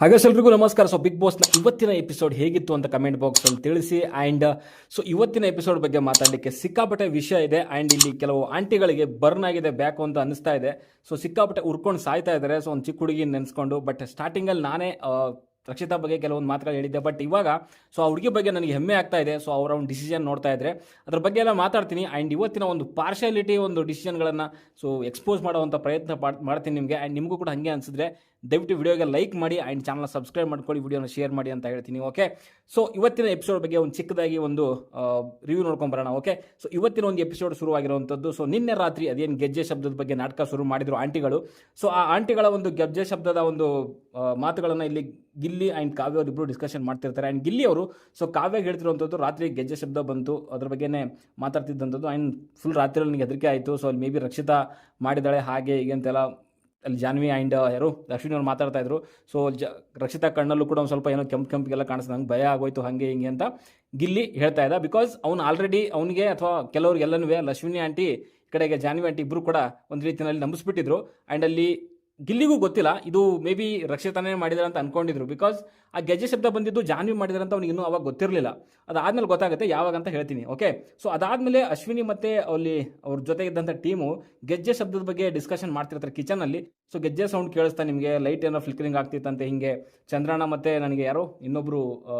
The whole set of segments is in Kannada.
ಹಾಗೆ ಎಲ್ರಿಗೂ ನಮಸ್ಕಾರ. ಸೊ ಬಿಗ್ ಬಾಸ್ನ ಇವತ್ತಿನ ಎಪಿಸೋಡ್ ಹೇಗಿತ್ತು ಅಂತ ಕಮೆಂಟ್ ಬಾಕ್ಸ್ ಅಲ್ಲಿ ತಿಳಿಸಿ. ಆ್ಯಂಡ್ ಸೊ ಇವತ್ತಿನ ಎಪಿಸೋಡ್ ಬಗ್ಗೆ ಮಾತಾಡಲಿಕ್ಕೆ ಸಿಕ್ಕಾಪಟ್ಟೆ ವಿಷಯ ಇದೆ. ಆ್ಯಂಡ್ ಇಲ್ಲಿ ಕೆಲವು ಆಂಟಿಗಳಿಗೆ ಬರ್ನ್ ಆಗಿದೆ, ಬ್ಯಾಕು ಅಂತ ಅನಿಸ್ತಾ ಇದೆ. ಸೊ ಸಿಕ್ಕಾಪಟ್ಟೆ ಉರ್ಕೊಂಡು ಸಾಯ್ತಾ ಇದ್ದಾರೆ. ಸೊ ಒಂದು ಚಿಕ್ಕ ಹುಡುಗಿ ನೆನೆಸ್ಕೊಂಡು ಬಟ್ ಸ್ಟಾರ್ಟಿಂಗಲ್ಲಿ ನಾನೇ ರಕ್ಷಿತಾ ಬಗ್ಗೆ ಕೆಲವೊಂದು ಮಾತುಗಳು ಹೇಳಿದ್ದೆ. ಬಟ್ ಇವಾಗ ಸೊ ಆ ಹುಡುಗಿ ಬಗ್ಗೆ ನನಗೆ ಹೆಮ್ಮೆ ಆಗ್ತಾ ಇದೆ. ಸೊ ಅವರ ಒಂದು ಡಿಸಿಷನ್ ನೋಡ್ತಾ ಇದ್ರೆ, ಅದ್ರ ಬಗ್ಗೆ ಎಲ್ಲ ಮಾತಾಡ್ತೀನಿ. ಆ್ಯಂಡ್ ಇವತ್ತಿನ ಒಂದು ಪಾರ್ಶಾಲಿಟಿ ಒಂದು ಡಿಸಿಷನ್ಗಳನ್ನು ಸೊ ಎಕ್ಸ್ಪೋಸ್ ಮಾಡೋವಂಥ ಪ್ರಯತ್ನ ಮಾಡ್ತೀನಿ ನಿಮಗೆ. ಆ್ಯಂಡ್ ನಿಮಗೂ ಕೂಡ ಹಾಗೆ ಅನಿಸಿದ್ರೆ ದಯವಿಟ್ಟು ವಿಡಿಯೋಗೆ ಲೈಕ್ ಮಾಡಿ ಆ್ಯಂಡ್ ಚಾನಲ್ ಸಬ್ಸ್ಕ್ರೈಬ್ ಮಾಡ್ಕೊಳ್ಳಿ, ವಿಡಿಯೋನ ಶೇರ್ ಮಾಡಿ ಅಂತ ಹೇಳ್ತೀನಿ, ಓಕೆ? ಸೊ ಇವತ್ತಿನ ಎಪಿಸೋಡ್ ಬಗ್ಗೆ ಒಂದು ಚಿಕ್ಕದಾಗಿ ಒಂದು ರಿವ್ಯೂ ನೋಡ್ಕೊಂಬರೋಣ, ಓಕೆ? ಸೊ ಇವತ್ತಿನ ಒಂದು ಎಪಿಸೋಡ್ ಶುರುವಾಗಿರುವಂಥದ್ದು ಸೊ ನಿನ್ನೆ ರಾತ್ರಿ ಅದೇನು ಗೆಜ್ಜೆ ಶಬ್ದದ ಬಗ್ಗೆ ನಾಟಕ ಶುರು ಮಾಡಿದ್ರು ಆಂಟಿಗಳು. ಸೊ ಆ ಆಂಟಿಗಳ ಒಂದು ಗೆಜ್ಜೆ ಶಬ್ದದ ಒಂದು ಮಾತುಗಳನ್ನು ಇಲ್ಲಿ ಗಿಲ್ಲಿ ಆ್ಯಂಡ್ ಕಾವ್ಯ ಅವರು ಇಬ್ಬರು ಡಿಸ್ಕಷನ್ ಮಾಡ್ತಿರ್ತಾರೆ. ಆ್ಯಂಡ್ ಗಿಲ್ಲಿ ಅವರು ಸೊ ಕಾವ್ಯ ಹೇಳ್ತಿರುವಂಥದ್ದು ರಾತ್ರಿ ಗೆಜ್ಜೆ ಶಬ್ದ ಬಂತು, ಅದ್ರ ಬಗ್ಗೆನೇ ಮಾತಾಡ್ತಿದ್ದಂಥದ್ದು. ಆ್ಯಂಡ್ ಫುಲ್ ರಾತ್ರಿ ನನಗೆ ಹೆದರಿಕೆ ಆಯಿತು ಸೊ ಅಲ್ಲಿ ಮೇ ಬಿ ರಕ್ಷಿತಾ ಮಾಡಿದ್ದಾಳೆ, ಹಾಗೆ ಹೀಗೆ ಅಂತೆಲ್ಲ ಅಲ್ಲಿ ಜಾನ್ವಿ ಆ್ಯಂಡ್ ಯಾರು ಅಶ್ವಿನಿ ಅವ್ರು ಮಾತಾಡ್ತಾ ಇದ್ರು. ಸೊ ಜ, ರಕ್ಷಿತಾ ಕಣ್ಣಲ್ಲೂ ಕೂಡ ಒಂದು ಸ್ವಲ್ಪ ಏನೋ ಕೆಂಪು ಕೆಂಪಿಗೆಲ್ಲ ಕಾಣಿಸ್ತು. ನಂಗೆ ಭಯ ಆಗೋಯ್ತು, ಹಾಗೆ ಹಿಂಗೆ ಅಂತ ಗಿಲ್ಲಿ ಹೇಳ್ತಾ ಇದ್ದ. ಬಿಕಾಸ್ ಅವ್ನು ಆಲ್ರೆಡಿ ಅವನಿಗೆ ಅಥವಾ ಕೆಲವ್ರಿಗೆಲ್ಲನೂ ಲಕ್ಷ್ಮಿನಿ ಆಂಟಿ ಕಡೆಗೆ ಜಾನ್ವಿ ಆಂಟಿ ಇಬ್ಬರು ಕೂಡ ಒಂದು ರೀತಿಯಲ್ಲಿ ನಂಬಿಸ್ಬಿಟ್ಟಿದ್ರು. ಆ್ಯಂಡ್ ಅಲ್ಲಿ ಗಿಲ್ಲಿಗೂ ಗೊತ್ತಿಲ್ಲ. ಇದು ಮೇ ಬಿ ರಕ್ಷಿತಾನೇ ಮಾಡಿದಾರೆ ಅಂತ ಅನ್ಕೊಂಡಿದ್ರು. ಬಿಕಾಸ್ ಆ ಗೆಜ್ಜೆ ಶಬ್ದ ಬಂದಿದ್ದು ಜಾನ್ವಿ ಮಾಡಿದಾರೆ ಅಂತ ಅವ್ನಿಗೆ ಇನ್ನೂ ಅವಾಗ ಗೊತ್ತಿರಲಿಲ್ಲ. ಅದಾದ್ಮೇಲೆ ಗೊತ್ತಾಗುತ್ತೆ ಯಾವಾಗ ಅಂತ ಹೇಳ್ತೀನಿ ಓಕೆ ಸೊ ಅದಾದ್ಮೇಲೆ ಅಶ್ವಿನಿ ಮತ್ತೆ ಅಲ್ಲಿ ಅವ್ರ ಜೊತೆ ಇದ್ದಂಥ ಟೀಮು ಗೆಜ್ಜೆ ಶಬ್ದದ ಬಗ್ಗೆ ಡಿಸ್ಕಷನ್ ಮಾಡ್ತಿರ್ತಾರೆ ಕಿಚನಲ್ಲಿ ಸೊ ಗೆಜ್ಜೆ ಸೌಂಡ್ ಕೇಳಿಸ್ತಾ ನಿಮಗೆ ಲೈಟ್ ಏನೋ ಫ್ಲಿಕರಿಂಗ್ ಆಗ್ತಿತ್ತಂತೆ ಹಿಂಗೆ. ಚಂದ್ರಣ್ಣ ಮತ್ತೆ ನನಗೆ ಯಾರೋ ಇನ್ನೊಬ್ರು ಆ,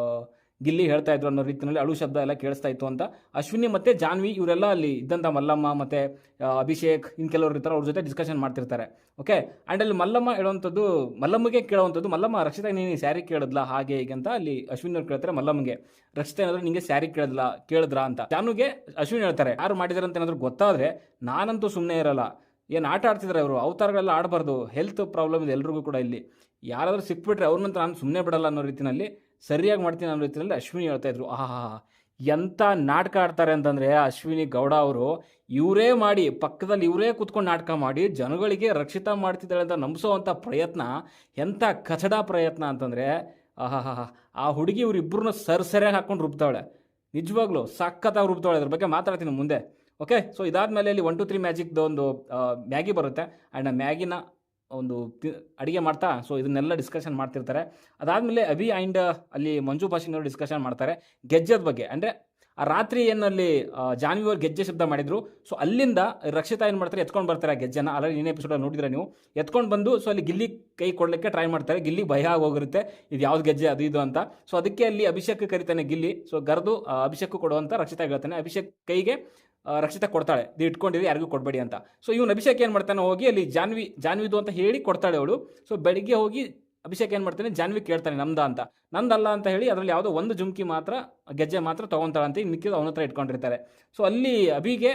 ಗಿಲ್ಲಿ ಹೇಳ್ತಾ ಇದ್ರು ಅನ್ನೋ ರೀತಿಯಲ್ಲಿ ಅಳು ಶಬ್ದ ಎಲ್ಲ ಕೇಳಿಸ್ತಾ ಇತ್ತು ಅಂತ. ಅಶ್ವಿನಿ ಮತ್ತೆ ಜಾನ್ವಿ ಇವರೆಲ್ಲ ಅಲ್ಲಿ ಇದ್ದಂಥ ಮಲ್ಲಮ್ಮ ಮತ್ತೆ ಅಭಿಷೇಕ್ ಇನ್ ಕೆಲವರು ಇರ್ತಾರೆ ಅವ್ರ ಜೊತೆ ಡಿಸ್ಕಷನ್ ಮಾಡ್ತಿರ್ತಾರೆ. ಓಕೆ ಆ್ಯಂಡ್ ಅಲ್ಲಿ ಮಲ್ಲಮ್ಮ ಹೇಳುವಂಥದ್ದು, ಮಲ್ಲಮ್ಮಗೆ ಕೇಳುವಂಥದ್ದು, ಮಲ್ಲಮ್ಮ ರಕ್ಷಿತಾ ನೀನು ಸ್ಯಾರಿ ಕೇಳಿದ್ಲಾ? ಹಾಗೆ ಹೀಗೆ ಅಂತ ಅಲ್ಲಿ ಅಶ್ವಿನಿ ಅವ್ರು ಕೇಳ್ತಾರೆ, ಮಲ್ಲಮ್ಮಗೆ. ರಕ್ಷಿತಾ ಏನಾದ್ರು ನಿಂಗೆ ಸ್ಯಾರಿ ಕೇಳಿದ್ಲ, ಕೇಳಿದ್ರಾ ಅಂತ. ಜಾನುಗೆ ಅಶ್ವಿನಿ ಹೇಳ್ತಾರೆ, ಯಾರು ಮಾಡಿದಾರೆ ಅಂತ ಏನಾದರೂ ಗೊತ್ತಾದರೆ ನಾನಂತೂ ಸುಮ್ಮನೆ ಇರಲ್ಲ. ಏನು ಆಟ ಆಡ್ತಿದ್ದಾರೆ ಅವರು ಅವತಾರಗಳೆಲ್ಲ ಆಡಬಾರ್ದು. ಹೆಲ್ತ್ ಪ್ರಾಬ್ಲಮ್ ಇದೆ ಎಲ್ರಿಗೂ ಕೂಡ ಇಲ್ಲಿ. ಯಾರಾದರೂ ಸಿಕ್ಬಿಟ್ರೆ ಅವ್ರನ್ನಂತ ನಾನು ಸುಮ್ಮನೆ ಬಿಡಲ್ಲ ಅನ್ನೋ ರೀತಿಯಲ್ಲಿ ಸರಿಯಾಗಿ ಮಾಡ್ತೀನಿ ಅನ್ನೋ ರೀತಿಯಲ್ಲಿ ಅಶ್ವಿನಿ ಹೇಳ್ತಾ ಇದ್ರು. ಆಹಾ ಎಂಥ ನಾಟಕ ಆಡ್ತಾರೆ ಅಂತಂದರೆ ಅಶ್ವಿನಿ ಗೌಡ ಅವರು ಇವರೇ ಮಾಡಿ, ಪಕ್ಕದಲ್ಲಿ ಇವರೇ ಕೂತ್ಕೊಂಡು ನಾಟಕ ಮಾಡಿ ಜನಗಳಿಗೆ ರಕ್ಷಿತ ಮಾಡ್ತಿದ್ದಾಳೆ ಅಂತ ನಂಬಿಸೋವಂಥ ಪ್ರಯತ್ನ ಎಂಥ ಕಚಡ ಪ್ರಯತ್ನ ಅಂತಂದರೆ, ಆಹಾ ಆ ಹುಡುಗಿ ಇವರಿಬ್ಬರನ್ನ ಸರ್ ಸರಿಯಾಗಿ ಹಾಕೊಂಡು ರುಬ್ತಾವಳೆ ನಿಜವಾಗ್ಲೂ ಸಖತ್ತಾಗಿ ರುಬ್ತಾವಳೆ ಅದ್ರ ಬಗ್ಗೆ ಮಾತಾಡ್ತೀನಿ ಮುಂದೆ. ಓಕೆ ಸೊ ಇದಾದ್ಮೇಲೆ ಇಲ್ಲಿ ಒನ್ ಟು ತ್ರೀ ಮ್ಯಾಜಿಕ್ದೊಂದು ಮ್ಯಾಗಿ ಬರುತ್ತೆ. ಆ್ಯಂಡ್ ಆ ಮ್ಯಾಗಿನ ಒಂದು ಅಡುಗೆ ಮಾಡ್ತಾ ಸೊ ಇದನ್ನೆಲ್ಲ ಡಿಸ್ಕಷನ್ ಮಾಡ್ತಿರ್ತಾರೆ. ಅದಾದಮೇಲೆ ಅಭಿ ಆ್ಯಂಡ್ ಅಲ್ಲಿ ಮಂಜು ಭಾಷಿನವರು ಡಿಸ್ಕಷನ್ ಮಾಡ್ತಾರೆ. ಗೆಜ್ಜದ ಬಗ್ಗೆ, ಅಂದರೆ ಆ ರಾತ್ರಿ ಏನಲ್ಲಿ ಜಾನ್ವಿ ಅವ್ರು ಗೆಜ್ಜೆ ಶಬ್ದ ಮಾಡಿದ್ರು. ಸೊ ಅಲ್ಲಿಂದ ರಕ್ಷಿತಾ ಏನು ಮಾಡ್ತಾರೆ, ಎತ್ಕೊಂಡು ಬರ್ತಾರೆ ಆ ಗೆಜ್ಜೆನ. ಆಲ್ರೆಡಿ ಇನ್ನೇ ಎಪಿಸೋಡಲ್ಲಿ ನೋಡಿದ್ರೆ ನೀವು. ಎತ್ಕೊಂಡು ಬಂದು ಸೊ ಅಲ್ಲಿ ಗಿಲ್ಲಿ ಕೈ ಕೊಡಲಿಕ್ಕೆ ಟ್ರೈ ಮಾಡ್ತಾರೆ. ಗಿಲ್ಲಿ ಭಯ ಆಗೋಗಿರುತ್ತೆ. ಇದು ಯಾವ್ದು ಗೆಜ್ಜೆ, ಅದು ಇದು ಅಂತ. ಸೊ ಅದಕ್ಕೆ ಅಲ್ಲಿ ಅಭಿಷೇಕ್ ಕರಿತಾನೆ ಗಿಲ್ಲಿ. ಸೊ ಗರ್ದು ಅಭಿಷೇಕ್ ಕೊಡುವಂತ ರಕ್ಷಿತಾ ಹೇಳ್ತಾನೆ. ಅಭಿಷೇಕ್ ಕೈಗೆ ರಕ್ಷಿತಾ ಕೊಡ್ತಾಳೆ. ಇದು ಇಟ್ಕೊಂಡಿರಿ ಯಾರಿಗೂ ಕೊಡಬೇಡಿ ಅಂತ. ಸೊ ಇವನು ಅಭಿಷೇಕ್ ಏನು ಮಾಡ್ತಾನೆ? ಹೋಗಿ ಅಲ್ಲಿ ಜಾನ್ವಿ, ಜಾನ್ವಿದು ಅಂತ ಹೇಳಿ ಕೊಡ್ತಾಳೆ ಅವಳು. ಸೊ ಬೆಳಿಗ್ಗೆ ಹೋಗಿ ಅಭಿಷೇಕ್ ಏನು ಮಾಡ್ತಾನೆ? ಜಾನ್ವಿ ಕೇಳ್ತಾನೆ ನಮ್ದ ಅಂತ. ನಂದಲ್ಲ ಅಂತ ಹೇಳಿ ಅದರಲ್ಲಿ ಯಾವುದೋ ಒಂದು ಜುಮ್ಕಿ ಮಾತ್ರ, ಗೆಜ್ಜೆ ಮಾತ್ರ ತೊಗೊತಾಳಂತೆ. ಅಂತ ಮಿಕ್ಕಿದ ಅವನ ಹತ್ರ ಇಟ್ಕೊಂಡಿರ್ತಾರೆ. ಸೊ ಅಲ್ಲಿ ಅಭಿಗೆ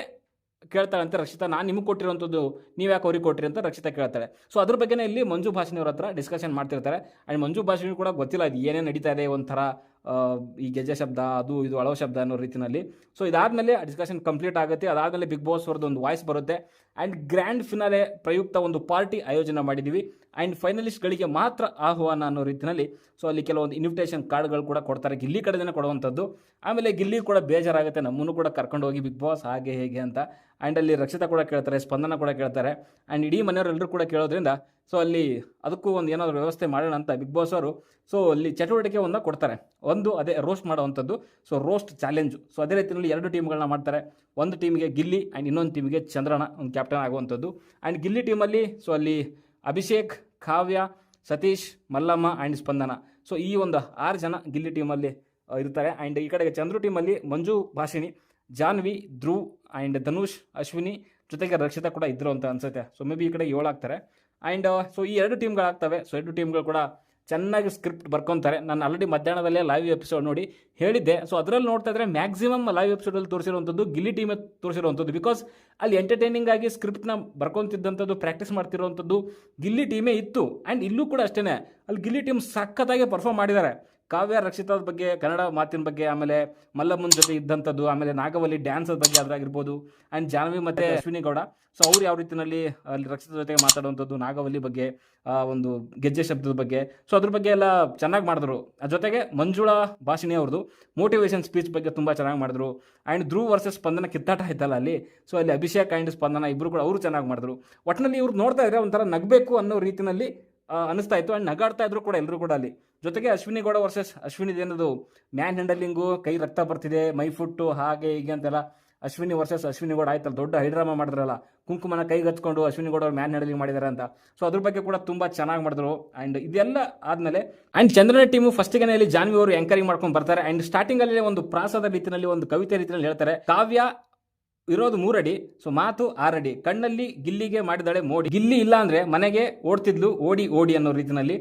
ಕೇಳ್ತಾಳಂತೆ ರಕ್ಷಿತಾ, ನಾನು ನಿಮಗೆ ಕೊಟ್ಟಿರೋಂಥದ್ದು ನೀವು ಯಾಕೆ ಅವ್ರಿಗೆ ಕೊಟ್ಟಿರಿ ಅಂತ ರಕ್ಷಿತಾ ಕೇಳ್ತಾಳೆ. ಸೊ ಅದ್ರ ಬಗ್ಗೆನೇ ಇಲ್ಲಿ ಮಂಜು ಭಾಷಿನಿಯವ್ರ ಹತ್ರ ಡಿಸ್ಕಷನ್ ಮಾಡ್ತಿರ್ತಾರೆ. ಆ್ಯಂಡ್ ಮಂಜು ಭಾಷಿನಿ ಕೂಡ ಗೊತ್ತಿಲ್ಲ, ಇದು ಏನೇನು ನಡೀತಾ ಇದೆ ಒಂಥರ. ಈ ಗೆಜ್ಜೆ ಶಬ್ದ, ಅದು ಇದು ಅಳವ ಶಬ್ದ ಅನ್ನೋ ರೀತಿಯಲ್ಲಿ ಸೊ ಇದಾದಮೇಲೆ ಡಿಸ್ಕಷನ್ ಕಂಪ್ಲೀಟ್ ಆಗುತ್ತೆ. ಅದಾದಮೇಲೆ ಬಿಗ್ ಬಾಸ್ ಅವ್ರದ್ದು ಒಂದು ವಾಯ್ಸ್ ಬರುತ್ತೆ. ಆ್ಯಂಡ್ ಗ್ರ್ಯಾಂಡ್ ಫಿನಾಲೆ ಪ್ರಯುಕ್ತ ಒಂದು ಪಾರ್ಟಿ ಆಯೋಜನೆ ಮಾಡಿದ್ದೀವಿ ಆ್ಯಂಡ್ ಫೈನಲಿಸ್ಟ್ಗಳಿಗೆ ಮಾತ್ರ ಆಹ್ವಾನ ಅನ್ನೋ ರೀತಿಯಲ್ಲಿ ಸೊ ಅಲ್ಲಿ ಕೆಲವೊಂದು ಇನ್ವಿಟೇಷನ್ ಕಾರ್ಡ್ಗಳು ಕೂಡ ಕೊಡ್ತಾರೆ. ಗಿಲ್ಲಿ ಕಡೆದೇ ಕೊಡುವಂಥದ್ದು. ಆಮೇಲೆ ಗಿಲ್ಲಿ ಕೂಡ ಬೇಜಾರಾಗುತ್ತೆ. ನಮ್ಮನ್ನು ಕೂಡ ಕರ್ಕೊಂಡು ಹೋಗಿ ಬಿಗ್ ಬಾಸ್ ಹಾಗೆ ಹೇಗೆ ಅಂತ. ಆ್ಯಂಡ್ ಅಲ್ಲಿ ರಕ್ಷಿತಾ ಕೂಡ ಕೇಳ್ತಾರೆ, ಸ್ಪಂದನ ಕೂಡ ಕೇಳ್ತಾರೆ. ಆ್ಯಂಡ್ ಇಡೀ ಮನೆಯವರೆಲ್ಲರೂ ಕೂಡ ಕೇಳೋದ್ರಿಂದ ಸೊ ಅಲ್ಲಿ ಅದಕ್ಕೂ ಒಂದು ಏನಾದರೂ ವ್ಯವಸ್ಥೆ ಮಾಡೋಣ ಅಂತ ಬಿಗ್ ಬಾಸ್ ಅವರು ಸೊ ಅಲ್ಲಿ ಚಟುವಟಿಕೆ ಒಂದು ಕೊಡ್ತಾರೆ. ಒಂದು ಅದೇ ರೋಸ್ಟ್ ಮಾಡುವಂಥದ್ದು ಸೊ ರೋಸ್ಟ್ ಚಾಲೆಂಜು ಸೊ ಅದೇ ರೀತಿಯಲ್ಲಿ ಎರಡು ಟೀಮ್ಗಳನ್ನ ಮಾಡ್ತಾರೆ. ಒಂದು ಟೀಮಿಗೆ ಗಿಲ್ಲಿ ಆ್ಯಂಡ್ ಇನ್ನೊಂದು ಟೀಮಿಗೆ ಚಂದ್ರನ, ಒಂದು ಕ್ಯಾಪ್ಟನ್ ಆಗುವಂಥದ್ದು. ಆ್ಯಂಡ್ ಗಿಲ್ಲಿ ಟೀಮಲ್ಲಿ ಸೊ ಅಲ್ಲಿ ಅಭಿಷೇಕ್, ಕಾವ್ಯ, ಸತೀಶ್, ಮಲ್ಲಮ್ಮ ಆ್ಯಂಡ್ ಸ್ಪಂದನ. ಸೊ ಈ ಒಂದು ಆರು ಜನ ಗಿಲ್ಲಿ ಟೀಮಲ್ಲಿ ಇರ್ತಾರೆ. ಆ್ಯಂಡ್ ಈ ಕಡೆಗೆ ಚಂದ್ರು ಟೀಮಲ್ಲಿ ಮಂಜು ಭಾಷಿಣಿ. ಜಾನ್ವಿ, ಧ್ರುವ್ ಆ್ಯಂಡ್ ಧನುಷ್, ಅಶ್ವಿನಿ ಜೊತೆಗೆ ರಕ್ಷಿತಾ ಕೂಡ ಇದ್ರು ಅಂತ ಅನ್ಸುತ್ತೆ. ಸೊ ಮೇ ಬಿ ಈ ಕಡೆ ಏಳು ಆಗ್ತಾರೆ. ಆ್ಯಂಡ್ ಸೊ ಈ ಎರಡು ಟೀಮ್ಗಳಾಗ್ತವೆ ಸೊ ಎರಡು ಟೀಮ್ಗಳು ಕೂಡ ಚೆನ್ನಾಗಿ ಸ್ಕ್ರಿಪ್ಟ್ ಬರ್ಕೊತಾರೆ. ನಾನು ಆಲ್ರೆಡಿ ಮಧ್ಯಾಹ್ನದಲ್ಲೇ ಲೈವ್ ಎಪಿಸೋಡ್ ನೋಡಿ ಹೇಳಿದ್ದೆ. ಸೊ ಅದರಲ್ಲಿ ನೋಡ್ತಾ ಇದ್ರೆ ಮ್ಯಾಕ್ಸಿಮಮ್ ಲೈವ್ ಎಪಿಸೋಡಲ್ಲಿ ತೋರಿಸಿರುವಂಥದ್ದು ಗಿಲ್ಲಿ ಟೀಮೇ ತೋರಿಸಿರುವಂಥದ್ದು. ಬಿಕಾಸ್ ಅಲ್ಲಿ ಎಂಟರ್ಟೈನಿಂಗ್ ಆಗಿ ಸ್ಕ್ರಿಪ್ಟ್ನ ಬರ್ಕೊತಿದ್ದಂಥದ್ದು ಪ್ರಾಕ್ಟೀಸ್ ಮಾಡ್ತಿರುವಂಥದ್ದು ಗಿಲ್ಲಿ ಟೀಮೇ ಇತ್ತು. ಆ್ಯಂಡ್ ಇಲ್ಲೂ ಕೂಡ ಅಷ್ಟೇ ಅಲ್ಲಿ ಗಿಲ್ಲಿ ಟೀಮ್ ಸಖತ್ತಾಗಿ ಪರ್ಫಾರ್ಮ್ ಮಾಡಿದ್ದಾರೆ. ಕಾವ್ಯ ರಕ್ಷಿತದ ಬಗ್ಗೆ ಕನ್ನಡ ಮಾತಿನ ಬಗ್ಗೆ ಆಮೇಲೆ ಮಲ್ಲಮ್ಮನ ಜೊತೆ ಇದ್ದಂಥದ್ದು ಆಮೇಲೆ ನಾಗವಲ್ಲಿ ಡ್ಯಾನ್ಸ್ ಬಗ್ಗೆ ಅದ್ರಾಗಿರ್ಬೋದು ಆ್ಯಂಡ್ ಜಾನ್ವಿ ಮತ್ತು ಅಶ್ವಿನಿ ಗೌಡ. ಸೊ ಅವ್ರು ಯಾವ ರೀತಿಯಲ್ಲಿ ಅಲ್ಲಿ ರಕ್ಷಿತ ಜೊತೆಗೆ ಮಾತಾಡುವಂಥದ್ದು ನಾಗವಲ್ಲಿ ಬಗ್ಗೆ ಒಂದು ಗೆಜ್ಜೆ ಶಬ್ದದ ಬಗ್ಗೆ. ಸೊ ಅದ್ರ ಬಗ್ಗೆ ಎಲ್ಲ ಚೆನ್ನಾಗಿ ಮಾಡಿದ್ರು. ಅದ್ರ ಜೊತೆಗೆ ಮಂಜುಳಾ ಭಾಷಿಣಿ ಅವ್ರದ್ದು ಮೋಟಿವೇಶನ್ ಸ್ಪೀಚ್ ಬಗ್ಗೆ ತುಂಬ ಚೆನ್ನಾಗಿ ಮಾಡಿದ್ರು. ಆ್ಯಂಡ್ ಧ್ರುವ್ ವರ್ಸಸ್ ಸ್ಪಂದನ ಕಿತ್ತಾಟ ಆಯ್ತಲ್ಲ ಅಲ್ಲಿ. ಸೊ ಅಲ್ಲಿ ಅಭಿಷೇಕ್ ಆ್ಯಂಡ್ ಸ್ಪಂದನ ಇಬ್ಬರು ಕೂಡ ಅವರು ಚೆನ್ನಾಗಿ ಮಾಡಿದ್ರು. ಒಟ್ಟಿನಲ್ಲಿ ಇವ್ರು ನೋಡ್ತಾ ಇದ್ರೆ ಒಂಥರ ನಗಬೇಕು ಅನ್ನೋ ರೀತಿಯಲ್ಲಿ ಅನಿಸ್ತಾ ಇತ್ತು. ಆ್ಯಂಡ್ ನಗಾಡ್ತಾ ಇದ್ರು ಕೂಡ ಎಲ್ಲರೂ ಕೂಡ ಅಲ್ಲಿ. ಜೊತೆಗೆ ಅಶ್ವಿನಿ ಗೌಡ ವರ್ಸಸ್ ಅಶ್ವಿನಿ ಏನದು ಮ್ಯಾನ್ ಹ್ಯಾಂಡಲಿಂಗು ಕೈ ರಕ್ತ ಬರ್ತಿದೆ, ಮೈ ಫುಟ್ಟು, ಹಾಗೆ ಹೀಗೆ ಅಂತೆಲ್ಲ. ಅಶ್ವಿನಿ ವರ್ಸಸ್ ಅಶ್ವಿನಿ ಗೌಡ ಆಯ್ತಲ್ಲ, ದೊಡ್ಡ ಹೈಡ್ರಾಮಾ ಮಾಡಿದ್ರಲ್ಲ. ಕುಂಕುಮನ ಕೈಗೆ ಹಚ್ಕೊಂಡು ಅಶ್ವಿನಿ ಗೌಡ ಅವ್ರು ಮ್ಯಾನ್ ಹ್ಯಾಂಡಲಿಂಗ್ ಮಾಡಿದ್ದಾರೆ ಅಂತ. ಸೊ ಅದ್ರ ಬಗ್ಗೆ ಕೂಡ ತುಂಬ ಚೆನ್ನಾಗಿ ಮಾಡಿದ್ರು. ಆ್ಯಂಡ್ ಇದೆಲ್ಲ ಆದಮೇಲೆ ಆ್ಯಂಡ್ ಚಂದ್ರನ ಟೀಮು ಫಸ್ಟಿಗೆ ಇಲ್ಲಿ ಜಾನ್ವಿ ಅವರು ಎಂಕರಿಂಗ್ ಮಾಡ್ಕೊಂಡು ಬರ್ತಾರೆ. ಆ್ಯಂಡ್ ಸ್ಟಾರ್ಟಿಂಗಲ್ಲಿ ಒಂದು ಪ್ರಾಸದ ರೀತಿಯಲ್ಲಿ, ಒಂದು ಕವಿತೆ ರೀತಿಯಲ್ಲಿ ಹೇಳ್ತಾರೆ. ಕಾವ್ಯ ಇರೋದು ಮೂರಡಿ, ಸೊ ಮಾತು ಆರಡಿ. ಕಣ್ಣಲ್ಲಿ ಗಿಲ್ಲಿಗೆ ಮಾಡಿದಾಳೆ ಮೋಡಿ. ಗಿಲ್ಲಿ ಇಲ್ಲ ಅಂದ್ರೆ ಮನೆಗೆ ಓಡ್ತಿದ್ಲು ಓಡಿ ಓಡಿ ಅನ್ನೋ ರೀತಿಯಲ್ಲಿ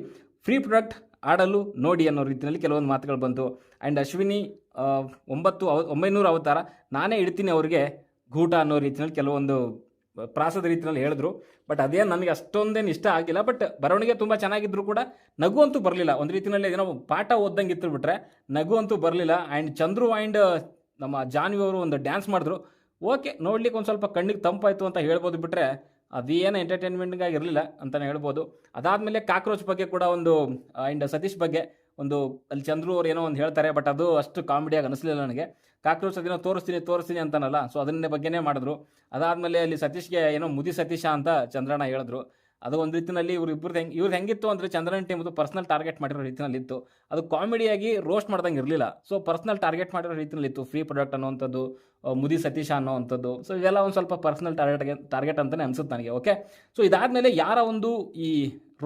ಫ್ರೀ ಪ್ರಾಡಕ್ಟ್ ಆಡಲು ನೋಡಿ ಅನ್ನೋ ರೀತಿಯಲ್ಲಿ ಕೆಲವೊಂದು ಮಾತುಗಳು ಬಂತು. ಆ್ಯಂಡ್ ಅಶ್ವಿನಿ ಒಂಬತ್ತು ಅವ, ಒಂಬೈನೂರ ಅವತಾರ. ನಾನೇ ಇಡ್ತೀನಿ ಅವ್ರಿಗೆ ಗೂಟ ಅನ್ನೋ ರೀತಿಯಲ್ಲಿ ಕೆಲವೊಂದು ಪ್ರಾಸದ ರೀತಿಯಲ್ಲಿ ಹೇಳಿದ್ರು. ಬಟ್ ಅದೇನು ನನಗೆ ಅಷ್ಟೊಂದೇನು ಇಷ್ಟ ಆಗಿಲ್ಲ. ಬಟ್ ಬರವಣಿಗೆ ತುಂಬ ಚೆನ್ನಾಗಿದ್ರು ಕೂಡ. ನಗು ಅಂತೂ ಬರಲಿಲ್ಲ. ಒಂದು ರೀತಿಯಲ್ಲಿ ಏನೋ ಪಾಠ ಓದ್ದಂಗೆ ಇತ್ತು ಬಿಟ್ರೆ ನಗು ಅಂತೂ ಬರಲಿಲ್ಲ. ಆ್ಯಂಡ್ ಚಂದ್ರು ಆ್ಯಂಡ್ ನಮ್ಮ ಜಾನ್ವಿ ಅವರು ಒಂದು ಡ್ಯಾನ್ಸ್ ಮಾಡಿದ್ರು. ಓಕೆ, ನೋಡ್ಲಿಕ್ಕೆ ಒಂದು ಸ್ವಲ್ಪ ಕಣ್ಣಿಗೆ ತಂಪಾಯಿತು ಅಂತ ಹೇಳ್ಬೋದು ಬಿಟ್ರೆ ಅದೇನು ಎಂಟರ್ಟೈನ್ಮೆಂಟ್ಗಾಗಿ ಇರಲಿಲ್ಲ ಅಂತಲೇ ಹೇಳ್ಬೋದು. ಅದಾದಮೇಲೆ ಕಾಕ್ರೋಚ್ ಬಗ್ಗೆ ಕೂಡ ಒಂದು ಆ್ಯಂಡ್ ಸತೀಶ್ ಬಗ್ಗೆ ಒಂದು, ಅಲ್ಲಿ ಚಂದ್ರು ಅವ್ರು ಏನೋ ಒಂದು ಹೇಳ್ತಾರೆ ಬಟ್ ಅದು ಅಷ್ಟು ಕಾಮಿಡಿಯಾಗಿ ಅನಿಸ್ಲಿಲ್ಲ ನನಗೆ. ಕಾಕ್ರೋಚ್ ಅದೇನೋ ತೋರಿಸ್ತೀನಿ ತೋರಿಸ್ತೀನಿ ಅಂತನಲ್ಲ ಸೊ ಅದನ್ನೇ ಬಗ್ಗೆನೇ ಮಾಡಿದ್ರು. ಅದಾದಮೇಲೆ ಅಲ್ಲಿ ಸತೀಶ್ಗೆ ಏನೋ ಮುದಿ ಸತೀಶ ಅಂತ ಚಂದ್ರಣ್ಣ ಹೇಳಿದ್ರು. ಅದು ಒಂದು ರೀತಿಯಲ್ಲಿ ಇವ್ರು ಇಬ್ಬರು ಹೆಂಗೆ ಇವ್ರು ಹೆಂಗಿತ್ತು ಅಂದರೆ ಚಂದ್ರನ್ ಟೀಮ್ ಪರ್ಸನಲ್ ಟಾರ್ಗೆಟ್ ಮಾಡಿರೋ ರೀತಿಯಲ್ಲಿ ಇತ್ತು. ಅದು ಕಾಮಿಡಿಯಾಗಿ ರೋಸ್ಟ್ ಮಾಡ್ದಂಗೆ ಇರಲಿಲ್ಲ. ಸೊ ಪರ್ಸನಲ್ ಟಾರ್ಗೆಟ್ ಮಾಡಿರೋ ರೀತಿಯಲ್ಲಿ ಇತ್ತು. ಫ್ರೀ ಪ್ರಾಡಕ್ಟ್ ಅನ್ನೋವಂಥದ್ದು ಮುದಿ ಸತೀಶ ಅನ್ನೋವಂಥದ್ದು. ಸೊ ಇವೆಲ್ಲ ಒಂದು ಸ್ವಲ್ಪ ಪರ್ಸನಲ್ ಟಾರ್ಗೆಟ್ ಟಾರ್ಗೆಟ್ ಅಂತಲೇ ಅನಿಸುತ್ತೆ ನನಗೆ ಓಕೆ ಸೊ ಇದಾದಮೇಲೆ ಯಾರ ಒಂದು ಈ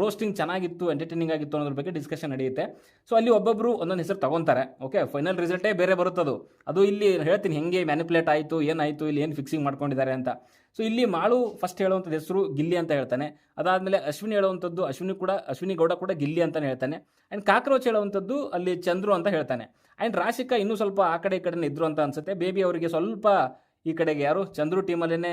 ರೋಸ್ಟಿಂಗ್ ಚೆನ್ನಾಗಿತ್ತು ಎಂಟರ್ಟೈನಿಂಗ್ ಆಗಿತ್ತು ಅನ್ನೋದ್ರ ಬಗ್ಗೆ ಡಿಸ್ಕಷನ್ ನಡೆಯುತ್ತೆ. ಸೊ ಅಲ್ಲಿ ಒಬ್ಬೊಬ್ಬರು ಒಂದೊಂದು ಹೆಸರು ತಗೊಂತಾರೆ. ಓಕೆ ಫೈನಲ್ ರಿಸಲ್ಟೇ ಬೇರೆ ಬರುತ್ತದು. ಅದು ಇಲ್ಲಿ ಹೇಳ್ತೀನಿ ಹೆಂಗೆ ಮ್ಯಾನಿಪುಲೇಟ್ ಆಯಿತು, ಏನಾಯಿತು, ಇಲ್ಲಿ ಏನು ಫಿಕ್ಸಿಂಗ್ ಮಾಡ್ಕೊಂಡಿದ್ದಾರೆ ಅಂತ. ಸೊ ಇಲ್ಲಿ ಮಾಳು ಫಸ್ಟ್ ಹೇಳುವಂಥದ್ದು ಹೆಸರು ಗಿಲ್ಲಿ ಅಂತ ಹೇಳ್ತಾನೆ. ಅದಾದಮೇಲೆ ಅಶ್ವಿನಿ ಹೇಳುವಂಥದ್ದು ಅಶ್ವಿನಿ ಕೂಡ, ಅಶ್ವಿನಿ ಗೌಡ ಕೂಡ ಗಿಲ್ಲಿ ಅಂತಲೇ ಹೇಳ್ತಾನೆ. ಆ್ಯಂಡ್ ಕಾಕ್ರೋಚ್ ಹೇಳುವಂಥದ್ದು ಅಲ್ಲಿ ಚಂದ್ರು ಅಂತ ಹೇಳ್ತಾನೆ. ಆ್ಯಂಡ್ ರಾಶಿಕಾ ಇನ್ನೂ ಸ್ವಲ್ಪ ಆ ಕಡೆ ಈ ಇದ್ರು ಅಂತ ಅನ್ಸುತ್ತೆ. ಬೇಬಿ ಅವರಿಗೆ ಸ್ವಲ್ಪ ಈ ಕಡೆಗೆ ಯಾರು? ಚಂದ್ರು ಟೀಮಲ್ಲೇ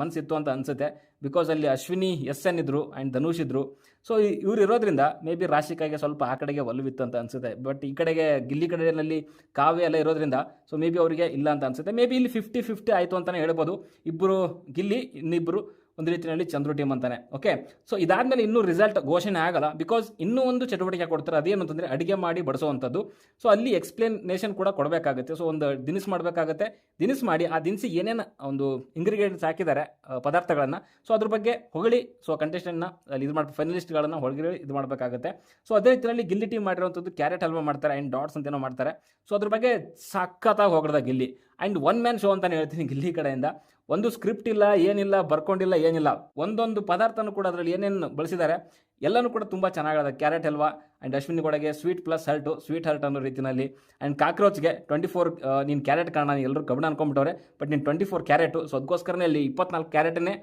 ಮನಸ್ಸಿತ್ತು ಅಂತ ಅನಿಸುತ್ತೆ. ಬಿಕಾಸ್ ಅಲ್ಲಿ ಅಶ್ವಿನಿ ಎಸ್ ಎನ್ ಇದ್ರು ಆ್ಯಂಡ್ ಧನುಷ್ ಇದ್ರು. ಸೊ ಇವ್ರು ಇರೋದ್ರಿಂದ ಮೇ ಬಿ ರಾಶಿಕಾಗೆ ಸ್ವಲ್ಪ ಆ ಕಡೆಗೆ ಒಲವಿತ್ತು ಅಂತ ಅನಿಸುತ್ತೆ. ಬಟ್ ಈ ಕಡೆಗೆ ಗಿಲ್ಲಿ ಕಡೆಯಲ್ಲಿ ಕಾವ್ಯ ಎಲ್ಲ ಇರೋದ್ರಿಂದ ಸೊ ಮೇ ಬಿ ಅವರಿಗೆ ಇಲ್ಲ ಅಂತ ಅನಿಸುತ್ತೆ. ಮೇ ಬಿ ಇಲ್ಲಿ ಫಿಫ್ಟಿ ಫಿಫ್ಟಿ ಆಯಿತು ಅಂತಲೇ ಹೇಳ್ಬೋದು. ಇಬ್ಬರು ಗಿಲ್ಲಿ ಇನ್ನಿಬ್ಬರು ಒಂದು ರೀತಿಯಲ್ಲಿ ಚಂದ್ರು ಟೀಮ್ ಅಂತಾನೆ ಓಕೆ ಸೊ ಇದಾದ್ಮೇಲೆ ಇನ್ನೂ ರಿಸಲ್ಟ್ ಘೋಷಣೆ ಆಗಲ್ಲ ಬಿಕಾಸ್ ಇನ್ನೂ ಒಂದು ಚಟುವಟಿಕೆ ಕೊಡ್ತಾರೆ, ಅದೇನು ಅಂತಂದರೆ ಅಡುಗೆ ಮಾಡಿ ಬಡಿಸುವಂಥದ್ದು. ಸೊ ಅಲ್ಲಿ ಎಕ್ಸ್ಪ್ಲೇನೇಷನ್ ಕೂಡ ಕೊಡಬೇಕಾಗುತ್ತೆ. ಸೊ ಒಂದು ದಿನಸು ಮಾಡಬೇಕಾಗುತ್ತೆ. ದಿನಸು ಮಾಡಿ, ಆ ದಿನಸಿ ಏನೇನು ಒಂದು ಇಂಗ್ರೀಡಿಯೆಂಟ್ಸ್ ಹಾಕಿದ್ದಾರೆ ಪದಾರ್ಥಗಳನ್ನು ಸೊ ಅದ್ರ ಬಗ್ಗೆ ಹೊಗಳಿ ಸೊ ಕಂಟೆಸ್ಟೆಂಟ್ನ ಅಲ್ಲಿ ಇದು ಮಾಡಿ ಫೈನಲಿಸ್ಟ್ಗಳನ್ನು ಹೊಳಗಿ ಇದು ಮಾಡಬೇಕಾಗುತ್ತೆ. ಸೊ ಅದೇ ರೀತಿಯಲ್ಲಿ ಗಿಲ್ಲಿ ಟೀಮ್ ಮಾಡಿರುವಂಥದ್ದು ಕ್ಯಾರೆಟ್ ಹಲ್ವಾ ಮಾಡ್ತಾರೆ ಆ್ಯಂಡ್ ಡಾಟ್ಸ್ ಅಂತ ಏನೋ ಮಾಡ್ತಾರೆ. ಸೊ ಅದ್ರ ಬಗ್ಗೆ ಸಖತ್ತಾಗಿ ಹೊಗಡ್ದ Gilli. And one man show ಅಂತಲೇ ಹೇಳ್ತೀನಿ ಇಲ್ಲಿ ಕಡೆಯಿಂದ. ಒಂದು ಸ್ಕ್ರಿಪ್ಟ್ ಇಲ್ಲ, ಏನಿಲ್ಲ, ಬರ್ಕೊಂಡಿಲ್ಲ, ಏನಿಲ್ಲ. ಒಂದೊಂದು ಪದಾರ್ಥನೂ ಕೂಡ ಅದರಲ್ಲಿ ಏನೇನು ಬಳಸಿದ್ದಾರೆ, ಎಲ್ಲನೂ ಕೂಡ ತುಂಬ ಚೆನ್ನಾಗಿದೆ ಕ್ಯಾರೆಟ್ ಹಲ್ವಾ ಆ್ಯಂಡ್ ಅಶ್ವಿನಿ ಕೊಡಗೆ sweet plus hurt sweet hurt ಅನ್ನೋ ರೀತಿಯಲ್ಲಿ ಆ್ಯಂಡ್ ಕಾಕ್ರೋಚ್ಗೆ ಟ್ವೆಂಟಿ ಫೋರ್ ನೀನು ಕ್ಯಾರೆಟ್ ಕಾರಣ ಎಲ್ಲರೂ ಕಬ್ಬಣ ಅನ್ಕೊಂಬಿಟ್ಟವ್ರೆ ಬಟ್ ನೀನು ಟ್ವೆಂಟಿ ಫೋರ್ ಕ್ಯಾರೆಟು ಸೊ ಅದಕ್ಕೋಸ್ಕರನೇ ಅಲ್ಲಿ ಇಪ್ಪತ್ನಾಲ್ಕು ಕ್ಯಾರೆಟನ್ನೇ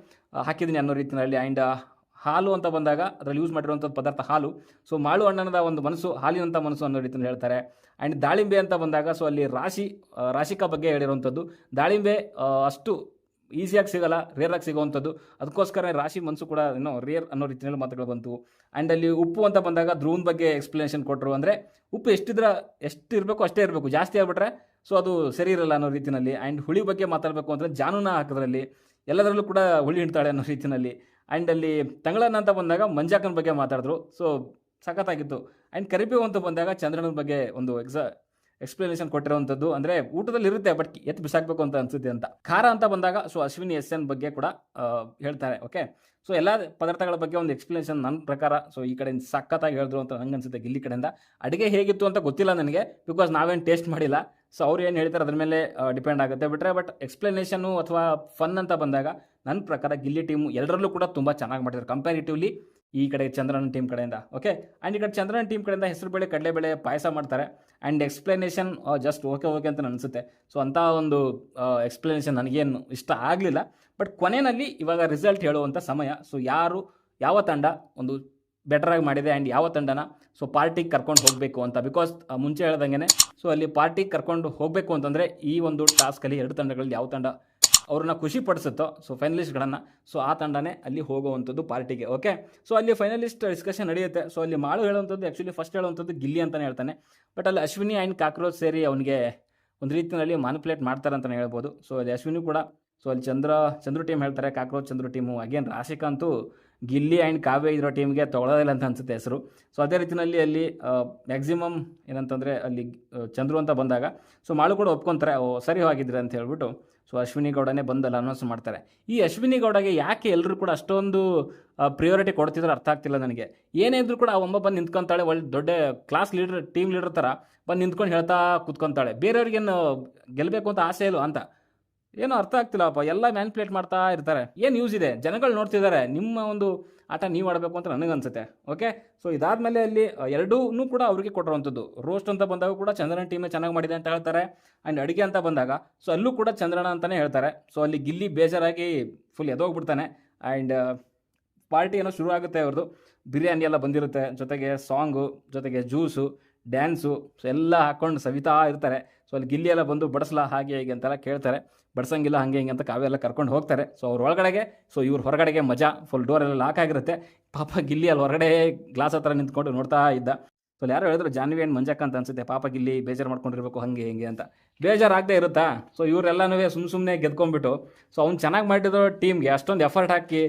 ಹಾಕಿದ್ದೀನಿ ಅನ್ನೋ ರೀತಿಯಲ್ಲಿ ಆ್ಯಂಡ್ ಹಾಲು ಅಂತ ಬಂದಾಗ ಅದರಲ್ಲಿ ಯೂಸ್ ಮಾಡಿರುವಂಥದ್ದು ಪದಾರ್ಥ ಹಾಲು. ಸೊ ಮಾಳು ಹಣ್ಣನದ ಒಂದು ಮನಸ್ಸು ಹಾಲಿನಂಥ ಮನಸ್ಸು ಅನ್ನೋ ರೀತಿಯಲ್ಲಿ ಹೇಳ್ತಾರೆ. ಆ್ಯಂಡ್ ದಾಳಿಂಬೆ ಅಂತ ಬಂದಾಗ ಸೊ ಅಲ್ಲಿ ರಾಶಿ ರಾಶಿಕ ಬಗ್ಗೆ ಹೇಳಿರುವಂಥದ್ದು ದಾಳಿಂಬೆ ಅಷ್ಟು ಈಸಿಯಾಗಿ ಸಿಗಲ್ಲ ರೇರಾಗಿ ಸಿಗುವಂಥದ್ದು ಅದಕ್ಕೋಸ್ಕರ ರಾಶಿ ಮನಸ್ಸು ಕೂಡ ಏನೋ ರೇರ್ ಅನ್ನೋ ರೀತಿಯಲ್ಲಿ ಮಾತುಗಳು ಬಂತು. ಆ್ಯಂಡ್ ಅಲ್ಲಿ ಉಪ್ಪು ಅಂತ ಬಂದಾಗ ಧ್ರುವನ್ ಬಗ್ಗೆ ಎಕ್ಸ್ಪ್ಲನೇಷನ್ ಕೊಟ್ಟರು ಅಂದರೆ, ಉಪ್ಪು ಎಷ್ಟಿದ್ರ, ಎಷ್ಟು ಇರಬೇಕು ಅಷ್ಟೇ ಇರಬೇಕು, ಜಾಸ್ತಿ ಆಗ್ಬಿಟ್ರೆ ಸೊ ಅದು ಸರಿ ಇರಲ್ಲ ಅನ್ನೋ ರೀತಿಯಲ್ಲಿ. ಆ್ಯಂಡ್ ಹುಳಿ ಬಗ್ಗೆ ಮಾತಾಡಬೇಕು ಅಂದರೆ ಜಾನೂನ ಹಾಕೋದ್ರಲ್ಲಿ, ಎಲ್ಲದರಲ್ಲೂ ಕೂಡ ಹುಳಿ ಹಿಡ್ತಾಳೆ ಅನ್ನೋ ರೀತಿಯಲ್ಲಿ. ಆ್ಯಂಡ್ ಅಲ್ಲಿ ತಂಗಳನ್ನ ಅಂತ ಬಂದಾಗ ಮಂಜಾಕನ ಬಗ್ಗೆ ಮಾತಾಡಿದ್ರು. ಸೊ ಸಖತ್ತಾಗಿತ್ತು. ಆ್ಯಂಡ್ ಕರಿಬೇವು ಅಂತ ಬಂದಾಗ ಚಂದ್ರನ ಬಗ್ಗೆ ಒಂದು ಎಕ್ಸಾ ಎಕ್ಸ್ಪ್ಲನೇಷನ್ ಕೊಟ್ಟಿರುವಂಥದ್ದು. ಅಂದರೆ ಊಟದಲ್ಲಿ ಇರುತ್ತೆ ಬಟ್ ಎತ್ತು ಬಿಸಾಕಬೇಕು ಅಂತ ಅನ್ಸುತ್ತೆ ಅಂತ. ಖಾರ ಅಂತ ಬಂದಾಗ ಸೊ ಅಶ್ವಿನಿ ಎಸ್ ಎನ್ ಬಗ್ಗೆ ಕೂಡ ಹೇಳ್ತಾರೆ ಓಕೆ ಸೊ ಎಲ್ಲ ಪದಾರ್ಥಗಳ ಬಗ್ಗೆ ಒಂದು ಎಕ್ಸ್ಪ್ಲನೇಷನ್ ನನ್ನ ಪ್ರಕಾರ ಸೊ ಈ ಕಡೆಯಿಂದ ಸಖತ್ತಾಗಿ ಹೇಳಿದ್ರು ಅಂತ ನಂಗೆ ಅನ್ಸುತ್ತೆ ಗಿಲ್ಲಿ ಕಡೆಯಿಂದ. ಅಡುಗೆ ಹೇಗಿತ್ತು ಅಂತ ಗೊತ್ತಿಲ್ಲ ನನಗೆ ಬಿಕಾಸ್ ನಾವೇನು ಟೇಸ್ಟ್ ಮಾಡಿಲ್ಲ. ಸೊ ಅವ್ರು ಏನು ಹೇಳ್ತಾರೆ ಅದ್ರ ಮೇಲೆ ಡಿಪೆಂಡ್ ಆಗುತ್ತೆ. ಬಿಟ್ರೆ ಬಟ್ ಎಕ್ಸ್ಪ್ಲನೇಷನು ಅಥವಾ ಫನ್ ಅಂತ ಬಂದಾಗ ನನ್ನ ಪ್ರಕಾರ ಗಿಲ್ಲಿ ಟೀಮು ಎಲ್ಲರಲ್ಲೂ ಕೂಡ ತುಂಬ ಚೆನ್ನಾಗಿ ಮಾಡಿದ್ದಾರೆ ಕಂಪ್ಯಾರಿಟಿವ್ಲಿ ಈ ಕಡೆ ಚಂದ್ರನ ಟೀಮ್ ಕಡೆಯಿಂದ ಓಕೆ ಆ್ಯಂಡ್ ಈ ಕಡೆ ಚಂದ್ರನ ಟೀಮ್ ಕಡೆಯಿಂದ ಹೆಸರುಬೇಳೆ ಕಡಲೆಬೇಳೆ ಪಾಯಸ ಮಾಡ್ತಾರೆ. And explanation just okay okay ಅಂತ ಅನಿಸುತ್ತೆ ಸೊ ಅಂಥ ಒಂದು ಎಕ್ಸ್ಪ್ಲನೇಷನ್ ನನಗೇನು ಇಷ್ಟ ಆಗಲಿಲ್ಲ. ಬಟ್ ಕೊನೆಯಲ್ಲಿ ಇವಾಗ ರಿಸಲ್ಟ್ ಹೇಳುವಂಥ ಸಮಯ. ಸೊ ಯಾರು, ಯಾವ ತಂಡ ಒಂದು ಬೆಟರಾಗಿ ಮಾಡಿದೆ ಆ್ಯಂಡ್ ಯಾವ ತಂಡನ? ಸೊ ಪಾರ್ಟಿಗೆ ಕರ್ಕೊಂಡು ಹೋಗಬೇಕು ಅಂತ. ಬಿಕಾಸ್ ಮುಂಚೆ ಹೇಳ್ದಂಗೆ ಸೊ ಅಲ್ಲಿ ಪಾರ್ಟಿಗೆ ಕರ್ಕೊಂಡು ಹೋಗಬೇಕು ಅಂತಂದರೆ ಈ ಒಂದು ಟಾಸ್ಕಲ್ಲಿ ಎರಡು ತಂಡಗಳಲ್ಲಿ ಯಾವ ತಂಡ ಅವ್ರನ್ನ ಖುಷಿ ಪಡಿಸುತ್ತೋ ಸೊ ಫೈನಲಿಸ್ಟ್ಗಳನ್ನು ಸೊ ಆ ತಂಡನೇ ಅಲ್ಲಿ ಹೋಗುವಂಥದ್ದು ಪಾರ್ಟಿಗೆ ಓಕೆ ಸೊ ಅಲ್ಲಿ ಫೈನಲಿಸ್ಟ್ ಡಿಸ್ಕಷನ್ ನಡೆಯುತ್ತೆ. ಸೊ ಅಲ್ಲಿ ಮಾಳು ಹೇಳುವಂಥದ್ದು ಆ್ಯಕ್ಚುಲಿ ಫಸ್ಟ್ ಹೇಳುವಂಥದ್ದು ಗಿಲ್ಲಿ ಅಂತಲೇ ಹೇಳ್ತಾನೆ. ಬಟ್ ಅಲ್ಲಿ ಅಶ್ವಿನಿ ಆ್ಯಂಡ್ ಕಾಕ್ರೋಚ್ ಸೇರಿ ಅವನಿಗೆ ಒಂದು ರೀತಿಯಲ್ಲಿ ಮ್ಯಾನಿಪ್ಯುಲೇಟ್ ಮಾಡ್ತಾರೆ ಅಂತಲೇ ಹೇಳ್ಬೋದು. ಸೊ ಅಲ್ಲಿ ಅಶ್ವಿನಿ ಕೂಡ ಸೊ ಅಲ್ಲಿ ಚಂದ್ರ, ಚಂದ್ರು ಟೀಮ್ ಹೇಳ್ತಾರೆ, cockroach, Chandru team again Rashika ಅಂತೂ ಗಿಲ್ಲಿ ಆ್ಯಂಡ್ ಕಾವ್ಯ ಇರೋ ಟೀಮ್ಗೆ ತೊಗೊಳೋದಿಲ್ಲ ಅಂತ ಅನ್ಸುತ್ತೆ ಹೆಸರು. ಸೊ ಅದೇ ರೀತಿಯಲ್ಲಿ ಅಲ್ಲಿ ಮ್ಯಾಕ್ಸಿಮಮ್ ಏನಂತಂದರೆ ಅಲ್ಲಿ ಚಂದ್ರು ಅಂತ ಬಂದಾಗ ಸೊ ಮಾಳು ಕೂಡ ಒಪ್ಕೊಂತಾರೆ, ಓ, ಸರಿ ಹೋಗಿದ್ರೆ ಅಂತ ಹೇಳ್ಬಿಟ್ಟು. ಸೊ ಅಶ್ವಿನಿ ಗೌಡನೇ ಬಂದಲ್ಲ ಅನೌನ್ಸ್ ಮಾಡ್ತಾರೆ. ಈ ಅಶ್ವಿನಿ ಗೌಡಗೆ ಯಾಕೆ ಎಲ್ಲರೂ ಕೂಡ ಅಷ್ಟೊಂದು ಪ್ರಿಯೋರಿಟಿ ಕೊಡ್ತಿದ್ರು ಅರ್ಥ ಆಗ್ತಿಲ್ಲ ನನಗೆ. ಏನೇ ಇದ್ರೂ ಕೂಡ ಆ ಬಂದು ನಿಂತ್ಕೊಂತಾಳೆ, ಒಳ್ಳೆ ದೊಡ್ಡ ಕ್ಲಾಸ್ ಲೀಡರ್ ಟೀಮ್ ಲೀಡರ್ ಥರ ಬಂದು ನಿಂತ್ಕೊಂಡು ಹೇಳ್ತಾ ಕೂತ್ಕೊಂತಾಳೆ. ಬೇರೆಯವ್ರಿಗೇನು ಗೆಲ್ಲಬೇಕು ಅಂತ ಆಸೆ ಇಲ್ಲ ಅಂತ? ಏನೋ ಅರ್ಥ ಆಗ್ತಿಲ್ಲಪ್ಪ, ಎಲ್ಲ ಮ್ಯಾನ್ಪ್ಲೇಟ್ ಮಾಡ್ತಾ ಇರ್ತಾರೆ. ಏನು ಯೂಸ್ ಇದೆ? ಜನಗಳು ನೋಡ್ತಿದ್ದಾರೆ, ನಿಮ್ಮ ಒಂದು ಆಟ ನೀವು ಆಡಬೇಕು ಅಂತ ನನಗನ್ಸುತ್ತೆ ಓಕೆ ಸೊ ಇದಾದಮೇಲೆ ಅಲ್ಲಿ ಎರಡೂ ಕೂಡ ಅವ್ರಿಗೆ ಕೊಟ್ಟಿರುವಂಥದ್ದು. ರೋಸ್ಟ್ ಅಂತ ಬಂದಾಗ ಕೂಡ ಚಂದ್ರನ ಟೀಮೇ ಚೆನ್ನಾಗಿ ಮಾಡಿದೆ ಅಂತ ಹೇಳ್ತಾರೆ ಆ್ಯಂಡ್ ಅಡುಗೆ ಅಂತ ಬಂದಾಗ ಸೊ ಅಲ್ಲೂ ಕೂಡ ಚಂದ್ರನ ಅಂತಲೇ ಹೇಳ್ತಾರೆ. ಸೊ ಅಲ್ಲಿ ಗಿಲ್ಲಿ ಬೇಜಾರಾಗಿ ಫುಲ್ ಎದೋಗ್ಬಿಡ್ತಾನೆ ಆ್ಯಂಡ್ ಪಾರ್ಟಿ ಏನೋ ಶುರು ಆಗುತ್ತೆ ಅವ್ರದ್ದು ಬಿರಿಯಾನಿ ಎಲ್ಲ ಬಂದಿರುತ್ತೆ, ಜೊತೆಗೆ ಸಾಂಗು ಜೊತೆಗೆ ಜ್ಯೂಸು ಡ್ಯಾನ್ಸು, ಸೊ ಎಲ್ಲ ಹಾಕ್ಕೊಂಡು ಸವಿತಾ ಇರ್ತಾರೆ. ಸೊ ಅಲ್ಲಿ ಗಿಲ್ಲಿ ಎಲ್ಲ ಬಂದು ಬಡಿಸ್ಲಾ, ಹಾಗೆ ಹೀಗೆ ಅಂತೆಲ್ಲ ಕೇಳ್ತಾರೆ. ಬಡ್ಸಂಗಿಲ್ಲ, ಹಾಗೆ ಹಿಂಗೆ ಅಂತ ಕಾವೆಲ್ಲ ಕರ್ಕೊಂಡು ಹೋಗ್ತಾರೆ. ಸೊ ಅವ್ರ ಒಳಗಡೆಗೆ, ಸೊ ಇವ್ರ ಹೊರಗಡೆಗೆ ಮಜಾ ಫುಲ್ ಡೋರ್ ಎಲ್ಲ ಲಾಕ್ ಆಗಿರುತ್ತೆ. ಪಾಪ ಗಿಲ್ಲಿ ಅಲ್ಲಿ ಹೊರಗಡೆ ಗ್ಲಾಸ್ ಹತ್ರ ನಿಂತ್ಕೊಂಡು ನೋಡ್ತಾ ಇದ್ದ. ಸೊ ಯಾರು ಹೇಳಿದ್ರು ಜಾನ್ವಿ ಏನು ಮಂಜಕ್ಕ ಅಂತ ಅನ್ಸುತ್ತೆ? ಪಾಪ ಗಿಲ್ಲಿ ಬೇಜಾರು ಮಾಡ್ಕೊಂಡಿರ್ಬೇಕು, ಹಾಗೆ ಹಿಂಗೆ ಅಂತ. ಬೇಜಾರಾಗದೇ ಇರುತ್ತಾ? ಸೊ ಇವರೆಲ್ಲನೂ ಸುಮ್ಮ ಸುಮ್ಮನೆ ಗೆದ್ಕೊಂಡ್ಬಿಟ್ಟು, ಸೊ ಅವ್ನು ಚೆನ್ನಾಗಿ ಮಾಡಿರೋ ಟೀಮ್ಗೆ ಅಷ್ಟೊಂದು ಎಫರ್ಟ್ ಹಾಕಿ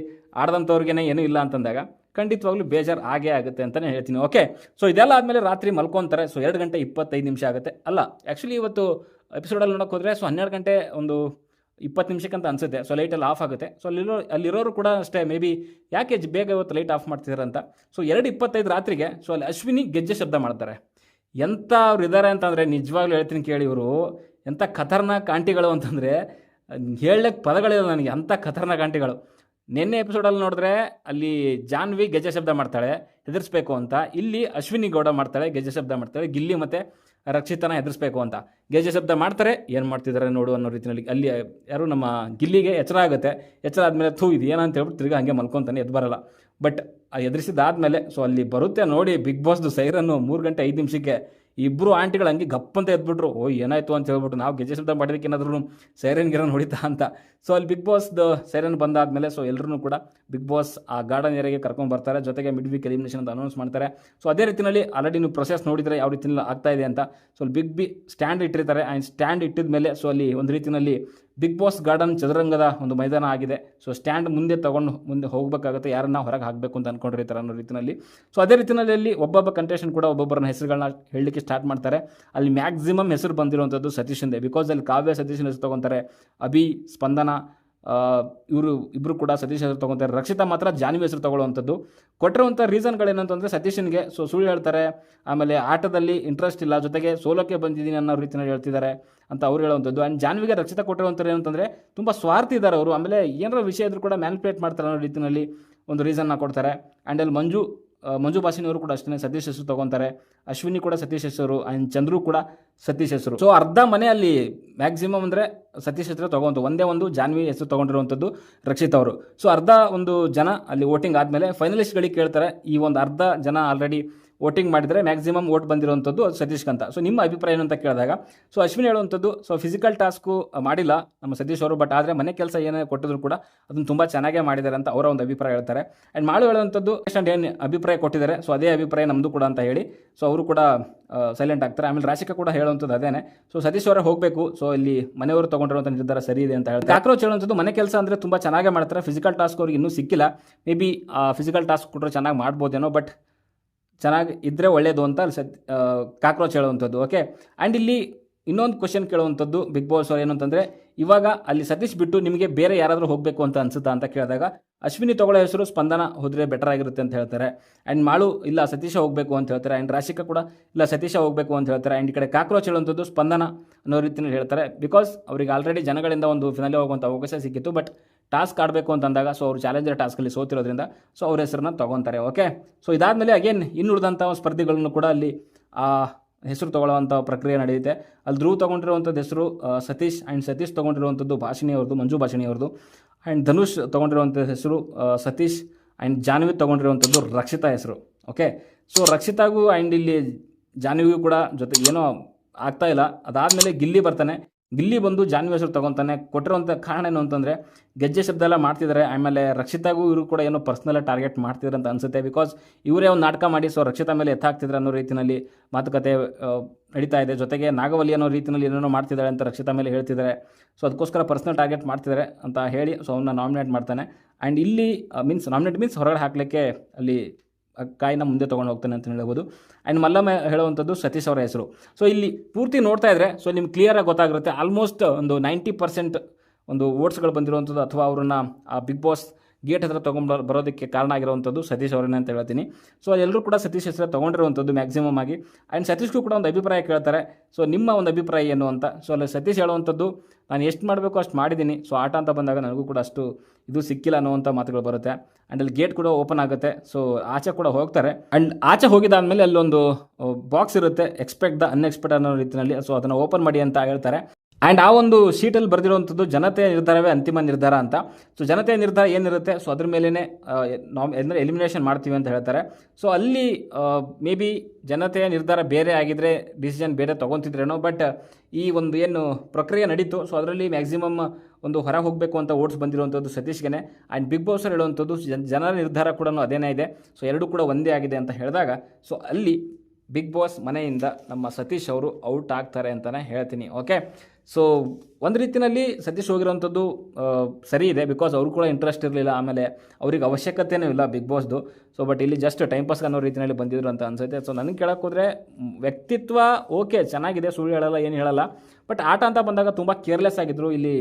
ಆಡ್ದಂಥವ್ರಿಗೇನೆ ಏನೂ ಇಲ್ಲ ಅಂತಂದಾಗ ಖಂಡಿತವಾಗ್ಲೂ ಬೇಜಾರು ಆಗೇ ಆಗುತ್ತೆ ಅಂತಲೇ ಹೇಳ್ತೀನಿ ಓಕೆ ಸೊ ಇದೆಲ್ಲ ಆದಮೇಲೆ ರಾತ್ರಿ ಮಲ್ಕೊತಾರೆ. ಸೊ ಎರಡು ಗಂಟೆ ಇಪ್ಪತ್ತೈದು ನಿಮಿಷ ಆಗುತ್ತೆ. ಅಲ್ಲ ಆ್ಯಕ್ಚುಲಿ ಇವತ್ತು ಎಪಿಸೋಡಲ್ಲಿ ನೋಡೋಕೆ ಹೋದರೆ ಸೊ ಹನ್ನೆರಡು ಗಂಟೆ ಒಂದು ಇಪ್ಪತ್ತು ನಿಮಿಷಕ್ಕಂತ ಅನಿಸುತ್ತೆ. ಸೊ ಲೈಟಲ್ಲಿ ಆಫ್ ಆಗುತ್ತೆ. ಸೊ ಅಲ್ಲಿರೋ ಅಲ್ಲಿರೋರು ಕೂಡ ಅಷ್ಟೇ ಮೇ ಬಿ ಯಾಕೆ ಬೇಗ ಇವತ್ತು ಲೈಟ್ ಆಫ್ ಮಾಡ್ತಿದ್ದಾರೆ ಅಂತ. ಸೊ ಎರಡು ಇಪ್ಪತ್ತೈದು ರಾತ್ರಿಗೆ ಸೊ ಅಲ್ಲಿ ಅಶ್ವಿನಿ ಗೆಜ್ಜೆ ಶಬ್ದ ಮಾಡ್ತಾರೆ. ಎಂಥ ಅವ್ರು ಇದ್ದಾರೆ ಅಂತಂದರೆ, ನಿಜವಾಗ್ಲೂ ಹೇಳ್ತೀನಿ ಕೇಳಿ ಇವರು, ಎಂಥ ಖತರ್ನಾಕ್ ಆಂಟಿಗಳು ಅಂತಂದರೆ ಹೇಳಕ್ಕೆ ಪದಗಳಿಲ್ಲ ನನಗೆ, ಅಂಥ ಖತರ್ನಾಕ್ ಆಂಟಿಗಳು. ನಿನ್ನೆ ಎಪಿಸೋಡಲ್ಲಿ ನೋಡಿದ್ರೆ ಅಲ್ಲಿ ಜಾನ್ವಿ ಗೆಜ್ಜೆ ಶಬ್ದ ಮಾಡ್ತಾಳೆ, ಹೆದರ್ಸ್ಬೇಕು ಅಂತ. ಇಲ್ಲಿ ಅಶ್ವಿನಿ ಗೌಡ ಮಾಡ್ತಾಳೆ, ಗೆಜ್ಜೆ ಶಬ್ದ ಮಾಡ್ತಾಳೆ. ಗಿಲ್ಲಿ ಮತ್ತು ರಕ್ಷಿತನ ಹೆದರ್ಸ್ಬೇಕು ಅಂತ. ಗೆಜ್ಜೆ ಶಬ್ದ ಮಾಡ್ತಾರೆ, ಏನು ಮಾಡ್ತಿದ್ದಾರೆ ನೋಡು ಅನ್ನೋ ರೀತಿಯಲ್ಲಿ ಅಲ್ಲಿ ಯಾರು ನಮ್ಮ ಗಿಲ್ಲಿಗೆ ಎಚ್ಚರ ಆಗುತ್ತೆ. ಎಚ್ಚರ ಆದಮೇಲೆ ಥೂ, ಇದು ಏನಂತ ಹೇಳ್ಬಿಟ್ಟು ತಿರ್ಗಿ ಹಂಗೆ ಮಲ್ಕೊತಾನೆ ಎದ್ದು ಬರಲ್ಲ. ಬಟ್ ಎದುರಿಸಿದಾದ್ಮೇಲೆ ಸೊ ಅಲ್ಲಿ ಬರುತ್ತೆ ನೋಡಿ ಬಿಗ್ ಬಾಸ್ದು ಸೈರನ್ನು ಮೂರು ಗಂಟೆ ಐದು ನಿಮಿಷಕ್ಕೆ ಇಬ್ಬರು ಆಂಟಿಗಳು ಹಂಗೆ ಗಪ್ಪಂತ ಎದ್ಬಿಟ್ರು, ಓ, ಏನಾಯ್ತು ಅಂತ ಹೇಳ್ಬಿಟ್ಟು ನಾವು ಗೆಜ್ಜೆ ಶಬ್ದ ಮಾಡಿದಕ್ಕೆ ಏನಾದ್ರು ಸೈರನ್ ಗಿರನ್ ಹೊಡಿತಾ ಅಂತ. ಸೊ ಅಲ್ಲಿ ಬಿಗ್ ಬಾಸ್ ದ ಸೈರನ್ ಬಂದಾದ್ಮೇಲೆ ಸೊ ಎಲ್ಲರೂ ಕೂಡ ಬಿಗ್ ಬಾಸ್ ಆ ಗಾರ್ಡನ್ ಏರಿಯಾಗೆ ಕರ್ಕೊಂಡು ಬರ್ತಾರೆ. ಜೊತೆಗೆ ಮಿಡ್ ವೀಕ್ ಎಲಿಮಿನೇಷನ್ ಅಂತ ಅನೌನ್ಸ್ ಮಾಡ್ತಾರೆ. ಸೊ ಅದೇ ರೀತಿಯಲ್ಲಿ ಆಲ್ರೆಡಿ ನೀವು ಪ್ರೊಸೆಸ್ ನೋಡಿದರೆ ಯಾವ ರೀತಿಯಲ್ಲಿ ಆಗ್ತಾ ಇದೆ ಅಂತ. ಸೊ ಬಿಗ್ ಬಿ ಸ್ಟ್ಯಾಂಡ್ ಇಟ್ಟಿರ್ತಾರೆ. ಆ್ಯಂಡ್ ಸ್ಟ್ಯಾಂಡ್ ಇಟ್ಟಿದ ಮೇಲೆ ಸೊ ಅಲ್ಲಿ ಒಂದು ರೀತಿಯಲ್ಲಿ ಬಿಗ್ ಬಾಸ್ ಗಾರ್ಡನ್ ಚದುರಂಗದ ಒಂದು ಮೈದಾನ ಆಗಿದೆ. ಸೊ ಸ್ಟ್ಯಾಂಡ್ ಮುಂದೆ ತಗೊಂಡು ಮುಂದೆ ಹೋಗಬೇಕಾಗುತ್ತೆ, ಯಾರನ್ನ ಹೊರಗೆ ಹಾಕಬೇಕು ಅಂತ ಅನ್ಕೊಂಡಿರ್ತಾರೆ ಅನ್ನೋ ರೀತಿಯಲ್ಲಿ ಸೊ ಅದೇ ರೀತಿಯಲ್ಲಿ ಒಬ್ಬೊಬ್ಬ ಕಂಟೆಸ್ಟೆಂಟ್ ಕೂಡ ಒಬ್ಬೊಬ್ಬರನ್ನ ಹೆಸರುಗಳನ್ನ ಹೇಳಲಿಕ್ಕೆ ಸ್ಟಾರ್ಟ್ ಮಾಡ್ತಾರೆ. ಅಲ್ಲಿ ಮ್ಯಾಕ್ಸಿಮಮ್ ಹೆಸರು ಬಂದಿರುವಂಥದ್ದು ಸತೀಶಂದೆ ಬಿಕಾಸ್ ಅಲ್ಲಿ ಕಾವ್ಯ ಸತೀಶನ ಹೆಸರು ತೊಗೊತಾರೆ. ಅಭಿ, ಸ್ಪಂದನ ಇವರು ಇಬ್ಬರು ಕೂಡ ಸತೀಶ್ ಹೆಸರು ತೊಗೊತಾರೆ. ರಕ್ಷಿತಾ ಮಾತ್ರ ಜಾನ್ವಿ ಹೆಸರು ತೊಗೊಳ್ಳುವಂಥದ್ದು. ಕೊಟ್ಟಿರುವಂಥ ರೀಸನ್ಗಳೇನಂತಂದರೆ ಸತೀಶನ್ಗೆ ಸೊ ಸುಳ್ಳು ಹೇಳ್ತಾರೆ. ಆಮೇಲೆ ಆಟದಲ್ಲಿ ಇಂಟ್ರೆಸ್ಟ್ ಇಲ್ಲ. ಜೊತೆಗೆ ಸೋಲೋಕ್ಕೆ ಬಂದಿದ್ದೀನಿ ಅನ್ನೋ ರೀತಿಯಲ್ಲಿ ಹೇಳ್ತಿದ್ದಾರೆ ಅಂತ ಅವ್ರು ಹೇಳುವಂಥದ್ದು. ಆ್ಯಂಡ್ ಜಾನ್ವಿಗೆ ರಕ್ಷಿತಾ ಕೊಟ್ಟಿರುವಂಥದ್ದು ಏನಂತಂದರೆ ತುಂಬ ಸ್ವಾರ್ಥಿ ಇದ್ದಾರೆ ಅವರು. ಆಮೇಲೆ ಏನಾರ ವಿಷಯ ಇದ್ರೂ ಕೂಡ ಮ್ಯಾನ್ಪುಲೇಟ್ ಮಾಡ್ತಾರೆ ಅನ್ನೋ ರೀತಿಯಲ್ಲಿ ಒಂದು ರೀಸನ್ನ ಕೊಡ್ತಾರೆ. ಆ್ಯಂಡ್ ಅಲ್ಲಿ ಮಂಜು ಮಂಜು ಬಾಸಿನವರು ಕೂಡ ಅಷ್ಟೇ ಸತೀಶ್ ಹೆಸರು ತೊಗೊತಾರೆ. ಅಶ್ವಿನಿ ಕೂಡ ಸತೀಶ್ ಹೆಸರು ಆ್ಯಂಡ್ ಚಂದ್ರು ಕೂಡ ಸತೀಶ್ ಹೆಸರು. ಸೊ ಅರ್ಧ ಮನೆ ಅಲ್ಲಿ ಮ್ಯಾಕ್ಸಿಮಮ್ ಅಂದರೆ ಸತೀಶ್ ಹೆಸರು ತೊಗೊಂತು. ಒಂದೇ ಒಂದು ಜಾನ್ವಿ ಹೆಸರು ತೊಗೊಂಡಿರುವಂಥದ್ದು ರಕ್ಷಿತ್ ಅವರು. ಸೊ ಅರ್ಧ ಒಂದು ಜನ ಅಲ್ಲಿ ವೋಟಿಂಗ್ ಆದಮೇಲೆ ಫೈನಲಿಸ್ಟ್ಗಳಿಗೆ ಕೇಳ್ತಾರೆ. ಈ ಒಂದು ಅರ್ಧ ಜನ ಆಲ್ರೆಡಿ ವೋಟಿಂಗ್ ಮಾಡಿದರೆ ಮ್ಯಾಕ್ಸಿಮಮ್ ವೋಟ್ ಬಂದಿರುವಂಥದ್ದು ಅದು ಸತೀಶ್ ಅಂತ ಸೊ ನಿಮ್ಮ ಅಭಿಪ್ರಾಯ ಏನು ಅಂತ ಕೇಳಿದಾಗ ಸೊ ಅಶ್ವಿನಿ ಹೇಳುವಂಥದ್ದು ಸೊ ಫಿಸಿಕಲ್ ಟಾಸ್ಕು ಮಾಡಿಲ್ಲ ನಮ್ಮ ಸತೀಶ್ ಅವರು ಬಟ್ ಆದರೆ ಮನೆ ಕೆಲಸ ಏನೇ ಕೊಟ್ಟಿದ್ರು ಕೂಡ ಅದನ್ನು ತುಂಬ ಚೆನ್ನಾಗೇ ಮಾಡಿದ್ದಾರೆ ಅಂತ ಅವರ ಒಂದು ಅಭಿಪ್ರಾಯ ಹೇಳ್ತಾರೆ. ಆ್ಯಂಡ್ ಮಾಳು ಹೇಳುವಂಥದ್ದು ಪೇಷಂಟ್ ಏನು ಅಭಿಪ್ರಾಯ ಕೊಟ್ಟಿದ್ದಾರೆ ಸೊ ಅದೇ ಅಭಿಪ್ರಾಯ ನಮ್ಮದು ಕೂಡ ಅಂತ ಹೇಳಿ ಸೊ ಅವರು ಕೂಡ ಸೈಲೆಂಟ್ ಆಗ್ತಾರೆ. ಆಮೇಲೆ ರಾಶಿಕಾ ಕೂಡ ಹೇಳುವಂಥದ್ದು ಅದೇನೆ. ಸೊ ಸತೀಶ್ ಅವರೇ ಹೋಗಬೇಕು ಸೊ ಇಲ್ಲಿ ಮನೆಯವರು ತೊಗೊಂಡಿರುವಂಥ ನಿರ್ಧಾರ ಸರಿ ಇದೆ ಅಂತ ಹೇಳ್ತಾರೆ. ಕಾಕ್ರೋಚ್ ಹೇಳುವಂಥದ್ದು, ಮನೆ ಕೆಲಸ ಅಂದರೆ ತುಂಬ ಚೆನ್ನಾಗೇ ಮಾಡ್ತಾರೆ ಫಿಸಿಕಲ್ ಟಾಸ್ಕ್ ಅವ್ರಿಗೆ ಇನ್ನೂ ಸಿಕ್ಕಿಲ್ಲ. ಮೇ ಬಿ ಫಿಸಿಕಲ್ ಟಾಸ್ಕ್ ಕೊಟ್ಟರೆ ಚೆನ್ನಾಗಿ ಮಾಡ್ಬೋದೇನೋ ಬಟ್ ಚೆನ್ನಾಗಿ ಇದ್ದರೆ ಒಳ್ಳೆಯದು ಅಂತ ಅಲ್ಲಿ ಸತ್ ಕಾಕ್ರೋಚ್ ಹೇಳುವಂಥದ್ದು ಓಕೆ ಆ್ಯಂಡ್ ಇಲ್ಲಿ ಇನ್ನೊಂದು ಕ್ವಶನ್ ಕೇಳುವಂಥದ್ದು ಬಿಗ್ ಬಾಸ್ ಅವ್ರು ಏನು ಅಂತಂದರೆ, ಇವಾಗ ಅಲ್ಲಿ ಸತೀಶ್ ಬಿಟ್ಟು ನಿಮಗೆ ಬೇರೆ ಯಾರಾದರೂ ಹೋಗಬೇಕು ಅಂತ ಅನ್ಸುತ್ತಾ ಅಂತ ಕೇಳಿದಾಗ, ಅಶ್ವಿನಿ ತಗೊಳ್ಳೋ ಹೆಸರು ಸ್ಪಂದನ ಹೋದರೆ ಬೆಟರ್ ಆಗಿರುತ್ತೆ ಅಂತ ಹೇಳ್ತಾರೆ. ಆ್ಯಂಡ್ ಮಾಳು, ಇಲ್ಲ, ಸತೀಶ ಹೋಗಬೇಕು ಅಂತ ಹೇಳ್ತಾರೆ. ಆ್ಯಂಡ್ ರಾಶಿಕಾ ಕೂಡ, ಇಲ್ಲ, ಸತೀಶ ಹೋಗಬೇಕು ಅಂತ ಹೇಳ್ತಾರೆ. ಆ್ಯಂಡ್ ಈ ಕಡೆ ಕಾಕ್ರೋಚ್ ಹೇಳುವಂಥದ್ದು ಸ್ಪಂದನ ಅನ್ನೋ ರೀತಿಯಲ್ಲಿ ಹೇಳ್ತಾರೆ. ಬಿಕಾಸ್ ಅವರಿಗೆ ಆಲ್ರೆಡಿ ಜನಗಳಿಂದ ಒಂದು ಫಿನಲ್ಲಿ ಹೋಗುವಂಥ ಅವಕಾಶ ಸಿಕ್ಕಿತ್ತು. ಬಟ್ ಟಾಸ್ಕ್ ಆಡಬೇಕು ಅಂತಂದಾಗ ಸೊ ಅವರು ಚಾಲೆಂಜರ್ ಟಾಸ್ಕಲ್ಲಿ ಸೋತಿರೋದ್ರಿಂದ ಸೊ ಅವ್ರ ಹೆಸರನ್ನ ತೊಗೊತಾರೆ ಓಕೆ ಸೊ ಇದಾದಮೇಲೆ ಅಗೇನ್ ಇನ್ನು ಉಳಿದಂಥ ಸ್ಪರ್ಧಿಗಳನ್ನು ಕೂಡ ಅಲ್ಲಿ ಹೆಸರು ತೊಗೊಳ್ಳುವಂಥ ಪ್ರಕ್ರಿಯೆ ನಡೆಯುತ್ತೆ. ಅಲ್ಲಿ ಧ್ರುವ ತೊಗೊಂಡಿರುವಂಥದ್ದು ಹೆಸರು ಸತೀಶ್ ಆ್ಯಂಡ್ ಸತೀಶ್ ತೊಗೊಂಡಿರುವಂಥದ್ದು ಭಾಷಿಣಿ ಅವ್ರದ್ದು, ಮಂಜು ಭಾಷಿಣಿ ಅವ್ರದ್ದು. ಆ್ಯಂಡ್ ಧನುಷ್ ತೊಗೊಂಡಿರುವಂಥ ಹೆಸರು ಸತೀಶ್ ಆ್ಯಂಡ್ ಜಾನ್ವಿ ತೊಗೊಂಡಿರುವಂಥದ್ದು ರಕ್ಷಿತಾ ಹೆಸರು ಓಕೆ ಸೊ ರಕ್ಷಿತಾಗೂ ಆ್ಯಂಡ್ ಇಲ್ಲಿ ಜಾನ್ವಿಗೂ ಕೂಡ ಜೊತೆ ಏನೋ ಆಗ್ತಾ ಇಲ್ಲ. ಅದಾದಮೇಲೆ ಗಿಲ್ಲಿ ಬರ್ತಾನೆ. ಗಿಲ್ಲಿ ಬಂದು ಜಾನ್ವಿ ಹೆಸರು ತಗೊಂತಾನೆ. ಕೊಟ್ಟಿರುವಂಥ ಕಾರಣ ಏನು ಅಂತಂದರೆ, ಗೆಜ್ಜೆ ಶಬ್ದ ಎಲ್ಲ ಮಾಡ್ತಿದ್ದಾರೆ ಆಮೇಲೆ ರಕ್ಷಿತಾಗೂ ಇವರು ಕೂಡ ಏನೋ ಪರ್ಸ್ನಲ್ ಟಾರ್ಗೆಟ್ ಮಾಡ್ತಿದ್ದಾರೆ ಅಂತ ಅನ್ಸುತ್ತೆ. ಬಿಕಾಸ್ ಇವರೇ ಒಂದು ನಾಟಕ ಮಾಡಿ ಸೊ ರಕ್ಷಿತಾ ಮೇಲೆ ಎತ್ತಾಕ್ತಿದ್ದಾರೆ ಅನ್ನೋ ರೀತಿಯಲ್ಲಿ ಮಾತುಕತೆ ನಡೀತಾ ಇದೆ. ಜೊತೆಗೆ ನಾಗವಲ್ಲಿ ಅನ್ನೋ ರೀತಿಯಲ್ಲಿ ಏನೇನೋ ಮಾಡ್ತಿದ್ದಾರೆ ಅಂತ ರಕ್ಷಿತಾ ಮೇಲೆ ಹೇಳ್ತಿದ್ದಾರೆ ಸೊ ಅದಕ್ಕೋಸ್ಕರ ಪರ್ಸ್ನಲ್ ಟಾರ್ಗೆಟ್ ಮಾಡ್ತಿದ್ದಾರೆ ಅಂತ ಹೇಳಿ ಸೊ ಅವನ್ನ ನಾಮಿನೇಟ್ ಮಾಡ್ತಾನೆ. ಆ್ಯಂಡ್ ಇಲ್ಲಿ ಮೀನ್ಸ್ ನಾಮಿನೇಟ್ ಮೀನ್ಸ್ ಹೊರಗಡೆ ಹಾಕಲಿಕ್ಕೆ ಅಲ್ಲಿ ಕಾಯಿನ ಮುಂದೆ ತೊಗೊಂಡು ಹೋಗ್ತಾನೆ ಅಂತ ಹೇಳ್ಬೋದು. ಆ್ಯಂಡ್ ಮಲ್ಲಮ್ಮ ಹೇಳುವಂಥದ್ದು ಸತೀಶ್ ಅವರ ಹೆಸರು. ಸೊ ಇಲ್ಲಿ ಪೂರ್ತಿ ನೋಡ್ತಾ ಇದ್ರೆ ಸೊ ನಿಮ್ಗೆ ಕ್ಲಿಯರಾಗಿ ಗೊತ್ತಾಗಿರುತ್ತೆ ಆಲ್ಮೋಸ್ಟ್ ಒಂದು ನೈಂಟಿ ಪರ್ಸೆಂಟ್ ಒಂದು ವೋಟ್ಸ್ಗಳು ಬಂದಿರುವಂಥದ್ದು ಅಥವಾ ಅವ್ರನ್ನ ಆ ಬಿಗ್ ಬಾಸ್ ಗೇಟ್ ಹತ್ರ ತೊಗೊಂಡು ಬರೋದಕ್ಕೆ ಕಾರಣ ಆಗಿರುವಂಥದ್ದು ಸತೀಶ್ ಅವರನ್ನೇ ಅಂತ ಹೇಳ್ತೀನಿ. ಸೊ ಎಲ್ಲರೂ ಕೂಡ ಸತೀಶ್ ಹೆಸರು ತೊಗೊಂಡಿರುವಂಥದ್ದು ಮ್ಯಾಕ್ಸಿಮಮ್ ಆಗಿ. ಆ್ಯಂಡ್ ಸತೀಶ್ಗೂ ಕೂಡ ಒಂದು ಅಭಿಪ್ರಾಯ ಕೇಳ್ತಾರೆ. ಸೊ ನಿಮ್ಮ ಒಂದು ಅಭಿಪ್ರಾಯ ಏನು ಅಂತ? ಸೊ ಅಲ್ಲಿ ಸತೀಶ್ ಹೇಳುವಂಥದ್ದು ನಾನು ಎಷ್ಟು ಮಾಡಬೇಕು ಅಷ್ಟು ಮಾಡಿದ್ದೀನಿ. ಸೊ ಆಟ ಅಂತ ಬಂದಾಗ ನನಗೂ ಕೂಡ ಅಷ್ಟು ಇದು ಸಿಕ್ಕಿಲ್ಲ ಅನ್ನೋವಂಥ ಮಾತುಗಳು ಬರುತ್ತೆ. ಆ್ಯಂಡ್ ಅಲ್ಲಿ ಗೇಟ್ ಕೂಡ ಓಪನ್ ಆಗುತ್ತೆ. ಸೊ ಆಚೆ ಕೂಡ ಹೋಗ್ತಾರೆ. ಆ್ಯಂಡ್ ಆಚೆ ಹೋಗಿದಾದ್ಮೇಲೆ ಅಲ್ಲೊಂದು ಬಾಕ್ಸ್ ಇರುತ್ತೆ. ಎಕ್ಸ್ಪೆಕ್ಟ್ ದ ಅನ್ಎಕ್ಸ್ಪೆಕ್ಟ್ ಅನ್ನೋ ರೀತಿಯಲ್ಲಿ. ಸೊ ಅದನ್ನು ಓಪನ್ ಮಾಡಿ ಅಂತ ಹೇಳ್ತಾರೆ. ಆ್ಯಂಡ್ ಆ ಒಂದು ಶೀಟಲ್ಲಿ ಬರೆದಿರುವಂಥದ್ದು ಜನತೆಯ ನಿರ್ಧಾರವೇ ಅಂತಿಮ ನಿರ್ಧಾರ ಅಂತ. ಸೊ ಜನತೆಯ ನಿರ್ಧಾರ ಏನಿರುತ್ತೆ? ಸೊ ಅದ್ರ ಮೇಲೇ ನಾಮ್ ಅಂದರೆ ಎಲಿಮಿನೇಷನ್ ಮಾಡ್ತೀವಿ ಅಂತ ಹೇಳ್ತಾರೆ. ಸೊ ಅಲ್ಲಿ ಮೇ ಬಿ ಜನತೆಯ ನಿರ್ಧಾರ ಬೇರೆ ಆಗಿದ್ರೆ ಡಿಸಿಷನ್ ಬೇರೆ ತೊಗೊತಿದ್ರೇನೋ ಬಟ್ ಈ ಒಂದು ಏನು ಪ್ರಕ್ರಿಯೆ ನಡೀತು. ಸೊ ಅದರಲ್ಲಿ ಮ್ಯಾಕ್ಸಿಮಮ್ ಒಂದು ಹೊರ ಹೋಗಬೇಕು ಅಂತ ಓಟ್ಸ್ ಬಂದಿರುವಂಥದ್ದು ಸತೀಶ್ಗೆನೆ ಆ್ಯಂಡ್ ಬಿಗ್ ಬಾಸ್ ಹೇಳುವಂಥದ್ದು ಜನ, ಜನರ ನಿರ್ಧಾರ ಕೂಡ ಅದೇನೇ ಇದೆ. ಸೊ ಎರಡೂ ಕೂಡ ಒಂದೇ ಆಗಿದೆ ಅಂತ ಹೇಳಿದಾಗ ಸೊ ಅಲ್ಲಿ ಬಿಗ್ ಬಾಸ್ ಮನೆಯಿಂದ ನಮ್ಮ ಸತೀಶ್ ಅವರು ಔಟ್ ಆಗ್ತಾರೆ ಅಂತಲೇ ಹೇಳ್ತೀನಿ. ಓಕೆ ಸೊ ಒಂದು ರೀತಿಯಲ್ಲಿ ಸತೀಶ್ ಹೋಗಿರೋವಂಥದ್ದು ಸರಿ ಇದೆ ಬಿಕಾಸ್ ಅವರು ಕೂಡ ಇಂಟ್ರೆಸ್ಟ್ ಇರಲಿಲ್ಲ, ಆಮೇಲೆ ಅವ್ರಿಗೆ ಅವಶ್ಯಕತೆಯೂ ಇಲ್ಲ ಬಿಗ್ ಬಾಸ್ದು ಸೊ ಬಟ್ ಇಲ್ಲಿ ಜಸ್ಟ್ ಟೈಮ್ ಪಾಸ್ ಅನ್ನೋ ರೀತಿಯಲ್ಲಿ ಬಂದಿದ್ರು ಅಂತ ಅನ್ಸುತ್ತೆ. ಸೊ ನನಗೆ ಕೇಳೋಕ್ಕೋದ್ರೆ ವ್ಯಕ್ತಿತ್ವ ಓಕೆ ಚೆನ್ನಾಗಿದೆ, ಸುಳ್ಳು ಹೇಳಲ್ಲ, ಏನು ಹೇಳಲ್ಲ. ಬಟ್ ಆಟ ಅಂತ ಬಂದಾಗ ತುಂಬ ಕೇರ್ಲೆಸ್ ಆಗಿದ್ದರು ಇಲ್ಲಿ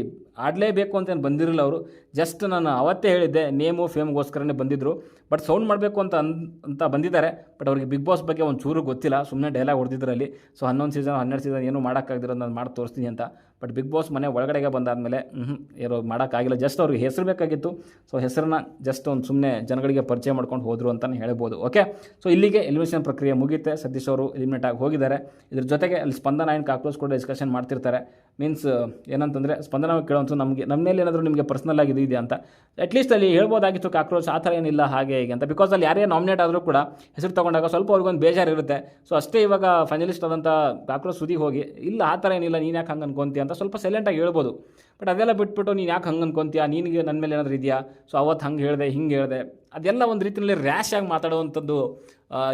ಆಡಲೇಬೇಕು ಅಂತೇನು ಬಂದಿರಲಿಲ್ಲ ಅವರು. ಜಸ್ಟ್ ನಾನು ಅವತ್ತೇ ಹೇಳಿದ್ದೆ ನೇಮು ಫೇಮ್ಗೋಸ್ಕರನೇ ಬಂದಿದ್ದರು ಬಟ್ ಸೌಂಡ್ ಮಾಡಬೇಕು ಅಂತ ಅಂತ ಬಂದಿದ್ದಾರೆ. ಬಟ್ ಅವ್ರಿಗೆ ಬಿಗ್ ಬಾಸ್ ಬಗ್ಗೆ ಒಂದು ಚೂರು ಗೊತ್ತಿಲ್ಲ. ಸುಮ್ಮನೆ ಡೈಲಾಗ್ ಹೊಡೆದಿದ್ರಲ್ಲಿ. ಸೊ ಹನ್ನೊಂದು ಸೀಸನ್ ಹನ್ನೆರಡು ಸೀಸನ್ ಏನು ಮಾಡೋಕ್ಕಾಗದಿರೋ ನಾನು ಮಾಡಿ ತೋರಿಸ್ತೀನಿ ಅಂತ. ಬಟ್ ಬಿಗ್ ಬಾಸ್ ಮನೆ ಒಳಗಡೆಗೆ ಬಂದಾದಮೇಲೆ ಹ್ಞೂ ಏನೋ ಮಾಡೋಕ್ಕಾಗಿಲ್ಲ. ಜಸ್ಟ್ ಅವ್ರಿಗೆ ಹೆಸರು ಬೇಕಾಗಿತ್ತು. ಸೊ ಹೆಸರನ್ನ ಜಸ್ಟ್ ಒಂದು ಸುಮ್ಮನೆ ಜನಗಳಿಗೆ ಪರಿಚಯ ಮಾಡ್ಕೊಂಡು ಹೋದರು ಅಂತಲೇ ಹೇಳ್ಬೋದು. ಓಕೆ ಸೊ ಇಲ್ಲಿಗೆ ಎಲಿಮಿನೇಷನ್ ಪ್ರಕ್ರಿಯೆ ಮುಗಿಯುತ್ತೆ. ಸತೀಶ್ ಅವರು ಎಲಿಮಿನೇಟ್ ಆಗಿ ಹೋಗಿದ್ದಾರೆ. ಇದ್ರ ಜೊತೆಗೆ ಅಲ್ಲಿ ಸ್ಪಂದನ ಆ್ಯಂಡ್ ಕಾಕ್ರೋಚ್ ಕೂಡ ಡಿಸ್ಕಷನ್ ಮಾಡ್ತಿರ್ತಾರೆ. ಮೀನ್ಸ್ ಏನಂತಂದರೆ, ಸ್ಪಂದನ ಕೇಳೋಂಥ ನಮಗೆ ನಮ್ಮ ಮೇಲೆ ಏನಾದರೂ ನಿಮಗೆ ಪರ್ಸನಲ್ ಆಗಿ ಇದು ಇದೆಯಾ ಅಂತ. ಅಟ್ಲೀಸ್ಟ್ ಅಲ್ಲಿ ಹೇಳ್ಬೋದಾಗಿತ್ತು ಕಾಕ್ರೋಚ್ ಆ ಥರ ಏನಿಲ್ಲ ಹಾಗೆ ಹೀಗೆ ಅಂತ. ಬಿಕಾಸ್ ಅಲ್ಲಿ ಯಾರೇ ನಾಮಿನೇಟ್ ಆದರೂ ಕೂಡ ಹೆಸರು ತೊಗೊಂಡಾಗ ಸ್ವಲ್ಪ ಅವ್ರಿಗೊಂದು ಬೇಜಾರು ಇರುತ್ತೆ. ಸೊ ಅಷ್ಟೇ ಇವಾಗ ಫೈನಲಿಸ್ಟ್ ಆದಂಥ ಕಾಕ್ರೋಚ್ ಸುದಿ ಹೋಗಿ, ಇಲ್ಲ ಆ ಥರ ಏನಿಲ್ಲ, ನೀನು ಯಾಕೆ ಹಂಗೆ ಅನ್ಕೊಂತೀಯ ಅಂತ ಸ್ವಲ್ಪ ಸೈಲೆಂಟಾಗಿ ಹೇಳ್ಬೋದು. ಬಟ್ ಅದೆಲ್ಲ ಬಿಟ್ಬಿಟ್ಟು ನೀನು ಯಾಕೆ ಹಂಗೆ ಅನ್ಕೊಂತೀಯ, ನಿನಗೆ ನನ್ನ ಮೇಲೆ ಏನಾದರೂ ಇದೆಯಾ? ಸೊ ಅವತ್ತು ಹಂಗೆ ಹೇಳಿದೆ, ಹಿಂಗೆ ಹೇಳಿದೆ, ಅದೆಲ್ಲ ಒಂದು ರೀತಿಯಲ್ಲಿ ರ್ಯಾಶ್ ಆಗಿ ಮಾತಾಡುವಂಥದ್ದು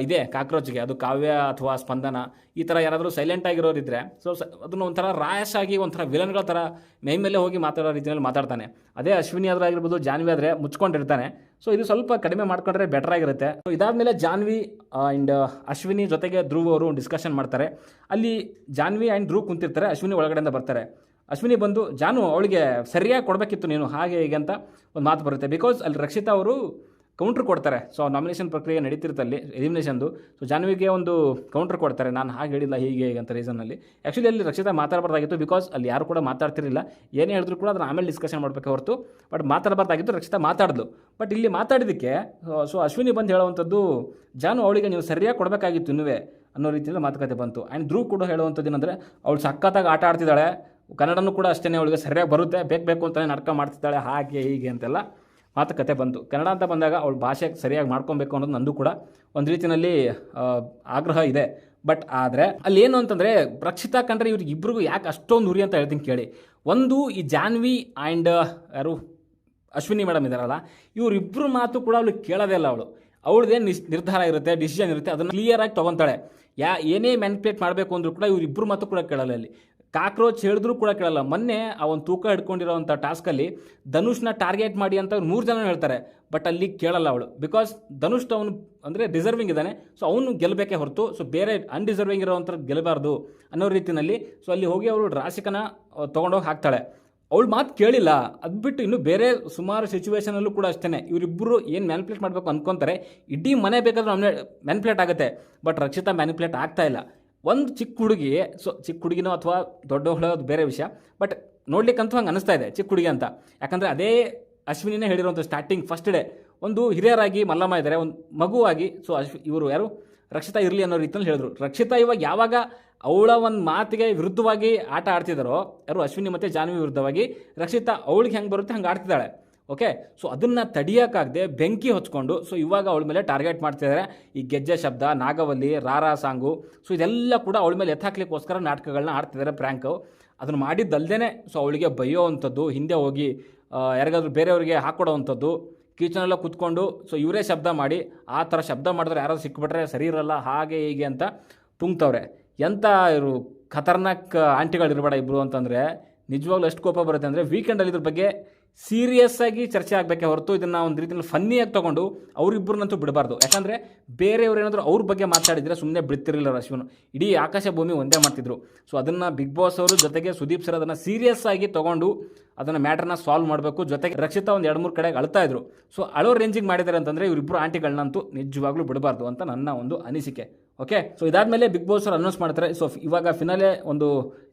ಇದೆ ಕಾಕ್ರೋಚ್ಗೆ. ಅದು ಕಾವ್ಯ ಅಥವಾ ಸ್ಪಂದನ. ಈ ಥರ ಯಾರಾದರೂ ಸೈಲೆಂಟ್ ಆಗಿರೋರಿದ್ರೆ ಸೊ, ಅದನ್ನು ಒಂಥರ ರಾಯಶ್ ಆಗಿ ಒಂಥರ ವಿಲನ್ಗಳ ಥರ ಮೈ ಮೇಲೆ ಹೋಗಿ ಮಾತಾಡೋ ರೀತಿಯಲ್ಲಿ ಮಾತಾಡ್ತಾನೆ. ಅದೇ ಅಶ್ವಿನಿ ಆದರೂ ಆಗಿರ್ಬೋದು, ಜಾನ್ವಿ ಆದರೆ ಮುಚ್ಕೊಂಡಿರ್ತಾನೆ. ಸೊ ಇದು ಸ್ವಲ್ಪ ಕಡಿಮೆ ಮಾಡ್ಕೊಂಡ್ರೆ ಬೆಟರ್ ಆಗಿರುತ್ತೆ. ಸೊ ಇದಾದಮೇಲೆ ಜಾನ್ವಿ ಆ್ಯಂಡ್ ಅಶ್ವಿನಿ ಜೊತೆಗೆ ಧ್ರುವ್ ಅವರು ಡಿಸ್ಕಷನ್ ಮಾಡ್ತಾರೆ. ಅಲ್ಲಿ ಜಾನ್ವಿ ಆ್ಯಂಡ್ ಧ್ರುವ್ ಕುಂತಿರ್ತಾರೆ, ಅಶ್ವಿನಿ ಒಳಗಡೆಯಿಂದ ಬರ್ತಾರೆ. ಅಶ್ವಿನಿ ಬಂದು, ಜಾನು, ಅವಳಿಗೆ ಸರಿಯಾಗಿ ಕೊಡಬೇಕಿತ್ತು ನೀನು, ಹಾಗೆ ಹೀಗೆ ಅಂತ ಒಂದು ಮಾತು ಬರುತ್ತೆ. ಬಿಕಾಸ್ ಅಲ್ಲಿ ರಕ್ಷಿತಾ ಅವರು ಕೌಂಟ್ರ್ ಕೊಡ್ತಾರೆ. ಸೊ ನಾಮಿನೇಷನ್ ಪ್ರಕ್ರಿಯೆ ನಡೀತಿರ್ತಲ್ಲಿ ಎಲಿಮಿನೇಷನ್ದು ಸೊ ಜಾನ್ವಿಗೆ ಒಂದು ಕೌಂಟ್ರ್ ಕೊಡ್ತಾರೆ. ನಾನು ಹಾಗೆ ಹೇಳಿಲ್ಲ, ಹೀಗೆ ಹೀಗೆ ಅಂತ ರೀಸನಲ್ಲಿ ಆ್ಯಕ್ಚುಲಿ ಅಲ್ಲಿ ರಕ್ಷಿತಾ ಮಾತಾಡಬಾರ್ದಾಗಿತ್ತು ಬಿಕಾಸ್ ಅಲ್ಲಿ ಯಾರು ಕೂಡ ಮಾತಾಡ್ತಿರಲಿಲ್ಲ. ಏನೇ ಹೇಳಿದ್ರು ಕೂಡ ಅದನ್ನ ಆಮೇಲೆ ಡಿಸ್ಕಷನ್ ಮಾಡಬೇಕು ಹೊರತು. ಬಟ್ ಮಾತಾಡಬಾರ್ದಾಗಿತ್ತು, ರಕ್ಷಿತಾ ಮಾತಾಡಿದ್ಲು. ಬಟ್ ಇಲ್ಲಿ ಮಾತಾಡಿದ್ದಕ್ಕೆ ಸೊ ಅಶ್ವಿನಿ ಬಂದು ಹೇಳುವಂಥದ್ದು, ಜಾನು, ಅವಳಿಗೆ ನೀವು ಸರಿಯಾಗಿ ಕೊಡಬೇಕಾಗಿತ್ತು ಇನ್ನುವೇ, ಅನ್ನೋ ರೀತಿಯಲ್ಲಿ ಮಾತುಕತೆ ಬಂತು. ಆ್ಯಂಡ್ ಧ್ರುವ್ ಕೂಡ ಹೇಳುವಂಥದ್ದು ಏನಂದರೆ, ಅವಳು ಸಕ್ಕತ್ತಾಗಿ ಆಟ ಆಡ್ತಿದ್ದಾಳೆ. ಕನ್ನಡನೂ ಕೂಡ ಅಷ್ಟೇ ಅವಳಿಗೆ ಸರಿಯಾಗಿ ಬರುತ್ತೆ. ಬೇಕು ಬೇಕು ಅಂತಲೇ ನಾಟಕ ಮಾಡ್ತಿದ್ದಾಳೆ. ಹಾಗೆ, ಹೀಗೆ ಅಂತೆಲ್ಲ. ಮಾತುಕತೆ ಬಂತು. ಕನ್ನಡ ಅಂತ ಬಂದಾಗ ಅವಳು ಭಾಷೆ ಸರಿಯಾಗಿ ಮಾಡ್ಕೊಬೇಕು ಅನ್ನೋದು ನಂದು ಕೂಡ ಒಂದು ರೀತಿಯಲ್ಲಿ ಆಗ್ರಹ ಇದೆ. ಬಟ್ ಆದರೆ ಅಲ್ಲಿ ಏನು ಅಂತಂದರೆ ರಕ್ಷಿತಾ ಕಂಡ್ರೆ ಇವ್ರಿಗೆ ಇಬ್ಬರಿಗೂ ಯಾಕೆ ಅಷ್ಟೊಂದು ಉರಿ ಅಂತ ಹೇಳ್ತೀನಿ ಕೇಳಿ. ಒಂದು ಈ ಜಾನ್ವಿ ಆ್ಯಂಡ್ ಯಾರು, ಅಶ್ವಿನಿ ಮೇಡಮ್ ಇದ್ದಾರಲ್ಲ ಇವರಿಬ್ಬರು ಮಾತು ಕೂಡ ಅವಳು ಕೇಳೋದೇ ಇಲ್ಲ ಅವಳು. ಅವಳದೇನು ನಿಸ್, ನಿರ್ಧಾರ ಇರುತ್ತೆ, ಡಿಸಿಷನ್ ಇರುತ್ತೆ, ಅದನ್ನು ಕ್ಲಿಯರಾಗಿ ತೊಗೊತಾಳೆ. ಯಾ, ಏನೇ ಮ್ಯಾನಿಪುಲೇಟ್ ಮಾಡಬೇಕು ಅಂದರೂ ಕೂಡ ಇವರಿಬ್ಬರು ಮಾತು ಕೂಡ ಕೇಳಲ್ಲ ಅಲ್ಲಿ ಕಾಕ್ರೋಚ್ ಹೇಳಿದ್ರು ಕೂಡ ಕೇಳಲ್ಲ. ಮೊನ್ನೆ ಆ ಒಂದು ತೂಕ ಹಿಡ್ಕೊಂಡಿರೋವಂಥ ಟಾಸ್ಕಲ್ಲಿ ಧನುಷ್ನ ಟಾರ್ಗೆಟ್ ಮಾಡಿ ಅಂತ ಮೂರು ಜನ ಹೇಳ್ತಾರೆ ಬಟ್ ಅಲ್ಲಿ ಕೇಳಲ್ಲ ಅವಳು. ಬಿಕಾಸ್ ಧನುಷ್ ಅವನು ಅಂದರೆ ರಿಸರ್ವಿಂಗ್ ಇದ್ದಾನೆ. ಸೊ ಅವನು ಗೆಲ್ಲಬೇಕೇ ಹೊರತು ಸೊ ಬೇರೆ ಅನ್ಡಿಸರ್ವಿಂಗ್ ಇರೋವಂಥ ಗೆಲ್ಲಬಾರ್ದು ಅನ್ನೋ ರೀತಿಯಲ್ಲಿ ಸೊ ಅಲ್ಲಿ ಹೋಗಿ ಅವಳು ರಾಶಿಕನ ತೊಗೊಂಡೋಗಿ ಹಾಕ್ತಾಳೆ. ಅವಳು ಮಾತು ಕೇಳಿಲ್ಲ. ಅದು ಬಿಟ್ಟು ಇನ್ನು ಬೇರೆ ಸುಮಾರು ಸಿಚುವೇಶನಲ್ಲೂ ಕೂಡ ಅಷ್ಟೇ ಇವರಿಬ್ಬರು ಏನು ಮ್ಯಾನಿಪ್ಲೇಟ್ ಮಾಡಬೇಕು ಅಂದ್ಕೊತಾರೆ ಇಡೀ ಮನೆ ಬೇಕಾದರೂ ಮ್ಯಾನಿಪ್ಲೇಟ್ ಆಗುತ್ತೆ ಬಟ್ ರಕ್ಷಿತಾ ಮ್ಯಾನಿಪ್ಲೇಟ್ ಆಗ್ತಾ ಇಲ್ಲ. ಒಂದು ಚಿಕ್ಕ ಹುಡುಗಿ, ಸೊ ಚಿಕ್ಕ ಹುಡುಗಿನೋ ಅಥವಾ ದೊಡ್ಡ ಅದು ಬೇರೆ ವಿಷಯ ಬಟ್ ನೋಡ್ಲಿಕ್ಕಂತೂ ಹಂಗೆ ಅನಿಸ್ತಾ ಇದೆ, ಚಿಕ್ಕ ಹುಡುಗಿ ಅಂತ. ಯಾಕಂದರೆ ಅದೇ ಅಶ್ವಿನಿನೇ ಹೇಳಿರುವಂಥ ಸ್ಟಾರ್ಟಿಂಗ್ ಫಸ್ಟ್ ಡೇ ಒಂದು ಹಿರಿಯರಾಗಿ ಮಲ್ಲಮ್ಮ ಇದ್ದಾರೆ, ಒಂದು ಮಗುವಾಗಿ ಸೊ ಅಶ್ವಿ, ಇವರು ಯಾರು? ರಕ್ಷಿತಾ ಇರಲಿ ಅನ್ನೋ ರೀತಿಯಲ್ಲಿ ಹೇಳಿದ್ರು. ರಕ್ಷಿತಾ ಇವಾಗ ಯಾವಾಗ ಅವಳ ಒಂದು ಮಾತಿಗೆ ವಿರುದ್ಧವಾಗಿ ಆಟ ಆಡ್ತಿದ್ದಾರೋ ಯಾರು ಅಶ್ವಿನಿ ಮತ್ತು ಜಾನ್ವಿ ವಿರುದ್ಧವಾಗಿ, ರಕ್ಷಿತಾ ಅವಳಿಗೆ ಹೆಂಗೆ ಬರುತ್ತೆ ಹಂಗೆ ಆಡ್ತಿದ್ದಾಳೆ. ಓಕೆ ಸೊ ಅದನ್ನು ತಡಿಯೋಕ್ಕಾಗದೆ ಬೆಂಕಿ ಹೊಚ್ಕೊಂಡು ಸೊ ಇವಾಗ ಅವಳ ಮೇಲೆ ಟಾರ್ಗೆಟ್ ಮಾಡ್ತಿದ್ದಾರೆ ಈ ಗೆಜ್ಜೆ ಶಬ್ದ, ನಾಗವಲ್ಲಿ, ರಾರಾ ಸಾಂಗು ಸೊ ಇದೆಲ್ಲ ಕೂಡ ಅವಳ ಮೇಲೆ ಎತ್ತಾಕ್ಲಿಕ್ಕೋಸ್ಕರ ನಾಟಕಗಳನ್ನ ಆಡ್ತಿದ್ದಾರೆ ಪ್ರ್ಯಾಂಕು. ಅದನ್ನು ಮಾಡಿದ್ದಲ್ದೇ ಸೊ ಅವಳಿಗೆ ಬೈಯೋ ಅಂಥದ್ದು, ಹಿಂದೆ ಹೋಗಿ ಯಾರಿಗಾದರೂ ಬೇರೆಯವ್ರಿಗೆ ಹಾಕ್ಕೊಡೋವಂಥದ್ದು ಕಿಚನೆಲ್ಲ ಕೂತ್ಕೊಂಡು ಸೊ ಇವರೇ ಶಬ್ದ ಮಾಡಿ, ಆ ಥರ ಶಬ್ದ ಮಾಡಿದ್ರೆ ಯಾರಾದ್ರು ಸಿಕ್ಬಿಟ್ರೆ ಸರಿ ಇರಲ್ಲ, ಹಾಗೆ ಹೀಗೆ ಅಂತ ಪುಂಗ್ತವ್ರೆ. ಎಂಥ ಇವರು ಖತರ್ನಾಕ್ ಆಂಟಿಗಳಿರ್ಬೇಡ ಇಬ್ಬರು ಅಂತಂದರೆ, ನಿಜವಾಗ್ಲೂ ಎಷ್ಟು ಕೋಪ ಬರುತ್ತೆ ಅಂದರೆ ವೀಕೆಂಡಲ್ಲಿ ಇದ್ರ ಬಗ್ಗೆ ಸೀರಿಯಸ್ ಆಗಿ ಚರ್ಚೆ ಆಗಬೇಕೆ ಹೊರತು ಇದನ್ನು ಒಂದು ರೀತಿಯಲ್ಲಿ ಫನ್ನಿಯಾಗಿ ತೊಗೊಂಡು ಅವರಿಬ್ಬರನ್ನಂತೂ ಬಿಡಬಾರ್ದು. ಯಾಕಂದರೆ ಬೇರೆಯವ್ರು ಏನಾದರೂ ಅವ್ರ ಬಗ್ಗೆ ಮಾತಾಡಿದರೆ ಸುಮ್ಮನೆ ಬಿಡ್ತಿರಲಿಲ್ಲ ಅಶ್ವಿನ್. ಇಡೀ ಆಕಾಶ ಭೂಮಿ ಒಂದೇ ಮಾಡ್ತಿದ್ರು. ಸೊ ಅದನ್ನು ಬಿಗ್ ಬಾಸ್ ಅವರು ಜೊತೆಗೆ ಸುದೀಪ್ ಸರ್ ಅದನ್ನು ಸೀರಿಯಸ್ ಆಗಿ ತೊಗೊಂಡು ಅದನ್ನು ಮ್ಯಾಟ್ರನ್ನ ಸಾಲ್ವ್ ಮಾಡಬೇಕು. ಜೊತೆಗೆ ರಕ್ಷಿತಾ ಒಂದು ಎರಡು ಮೂರು ಕಡೆಗೆ ಅಳ್ತಾ ಇದ್ರು. ಸೊ ಅಳೋ ರೇಂಜಿಗೆ ಮಾಡಿದ್ದಾರೆ ಅಂತಂದರೆ ಇವರಿಬ್ಬರು ಆಂಟಿಗಳನ್ನಂತೂ ನಿಜವಾಗ್ಲೂ ಬಿಡಬಾರ್ದು ಅಂತ ನನ್ನ ಒಂದು ಅನಿಸಿಕೆ. ಓಕೆ ಸೊ ಇದಾದಮೇಲೆ ಬಿಗ್ ಬಾಸ್ ಅವರು ಅನೌನ್ಸ್ ಮಾಡ್ತಾರೆ. ಸೊ ಇವಾಗ ಫಿನಾಲೆ ಒಂದು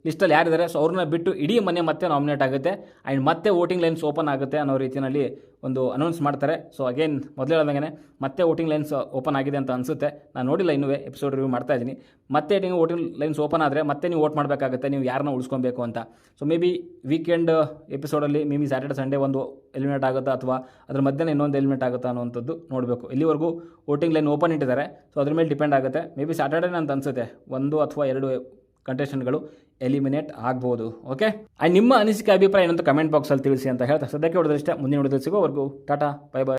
ಲಿಸ್ಟಲ್ಲಿ ಯಾರಿದ್ದಾರೆ ಸೊ ಅವ್ರನ್ನ ಬಿಟ್ಟು ಇಡೀ ಮನೆ ಮತ್ತೆ ನಾಮಿನೇಟ್ ಆಗುತ್ತೆ. ಆ್ಯಂಡ್ ಮತ್ತೆ ವೋಟಿಂಗ್ ಲೈನ್ಸ್ ಓಪನ್ ಆಗುತ್ತೆ ಅನ್ನೋ ರೀತಿಯಲ್ಲಿ ಒಂದು ಅನೌನ್ಸ್ ಮಾಡ್ತಾರೆ. ಸೊ ಅಗೇನ್ ಮೊದಲೇ ಹೇಳ್ದಂಗೆ ಮತ್ತೆ ವೋಟಿಂಗ್ ಲೈನ್ಸ್ ಓಪನ್ ಆಗಿದೆ ಅಂತ ಅನಿಸುತ್ತೆ. ನಾನು ನೋಡಿಲ್ಲ ಇನ್ನೂ ಎಪಿಸೋಡ್ ರಿವ್ಯೂ ಮಾಡ್ತಾ ಇದ್ದೀನಿ. ಮತ್ತೆ ನೀವು ವೋಟಿಂಗ್ ಲೈನ್ಸ್ ಓಪನ್ ಆದರೆ ಮತ್ತೆ ನೀವು ವೋಟ್ ಮಾಡಬೇಕಾಗುತ್ತೆ. ನೀವು ಯಾರನ್ನ ಉಳಿಸ್ಕೊಬೇಕು ಅಂತ. ಸೊ ಮೇ ಬಿ ವೀಕೆಂಡ್ ಎಪಿಸೋಡಲ್ಲಿ ಮೇ ಬಿ ಸ್ಯಾಟರ್ಡೆ ಸಂಡೇ ಒಂದು ಎಲಿಮಿನೇಟ್ ಆಗುತ್ತಾ ಅಥವಾ ಅದರ ಮಧ್ಯೆ ಇನ್ನೊಂದು ಎಲಿಮಿನೇಟ್ ಆಗುತ್ತಾ ಅನ್ನೋಂಥದ್ದು ನೋಡಬೇಕು. ಇಲ್ಲಿವರೆಗೂ ವೋಟಿಂಗ್ ಲೈನ್ ಓಪನ್ ಇಟ್ಟಿದ್ದಾರೆ. ಸೊ ಅದ್ರ ಮೇಲೆ ಡಿಪೆಂಡ್ ಆಗುತ್ತೆ. ಮೇ ಬಿ ಸ್ಯಾಟರ್ಡೇನೇ ಅಂತ ಅನಿಸುತ್ತೆ. ಒಂದು ಅಥವಾ ಎರಡು ಕಂಟೆಸ್ಟೆಂಟ್ಗಳು ಎಲಿಮಿನೇಟ್ ಆಗ್ಬೋದು. ಓಕೆ ಆ್ಯಂಡ್ ನಿಮ್ಮ ಅನಿಸಿಕೆ, ಅಭಿಪ್ರಾಯ ಏನಂತ ಕಮೆಂಟ್ ಬಾಕ್ಸಲ್ಲಿ ತಿಳಿಸಿ ಅಂತ ಹೇಳ್ತಾರೆ ಸದ್ಯಕ್ಕೆ ಹೊಡೆದಷ್ಟೇ ಮುಂದಿನ ಹೊಡೆದ ಸಿಗೋವರೆಗೂ ಟಾಟಾ ಬೈ ಬಾಯ್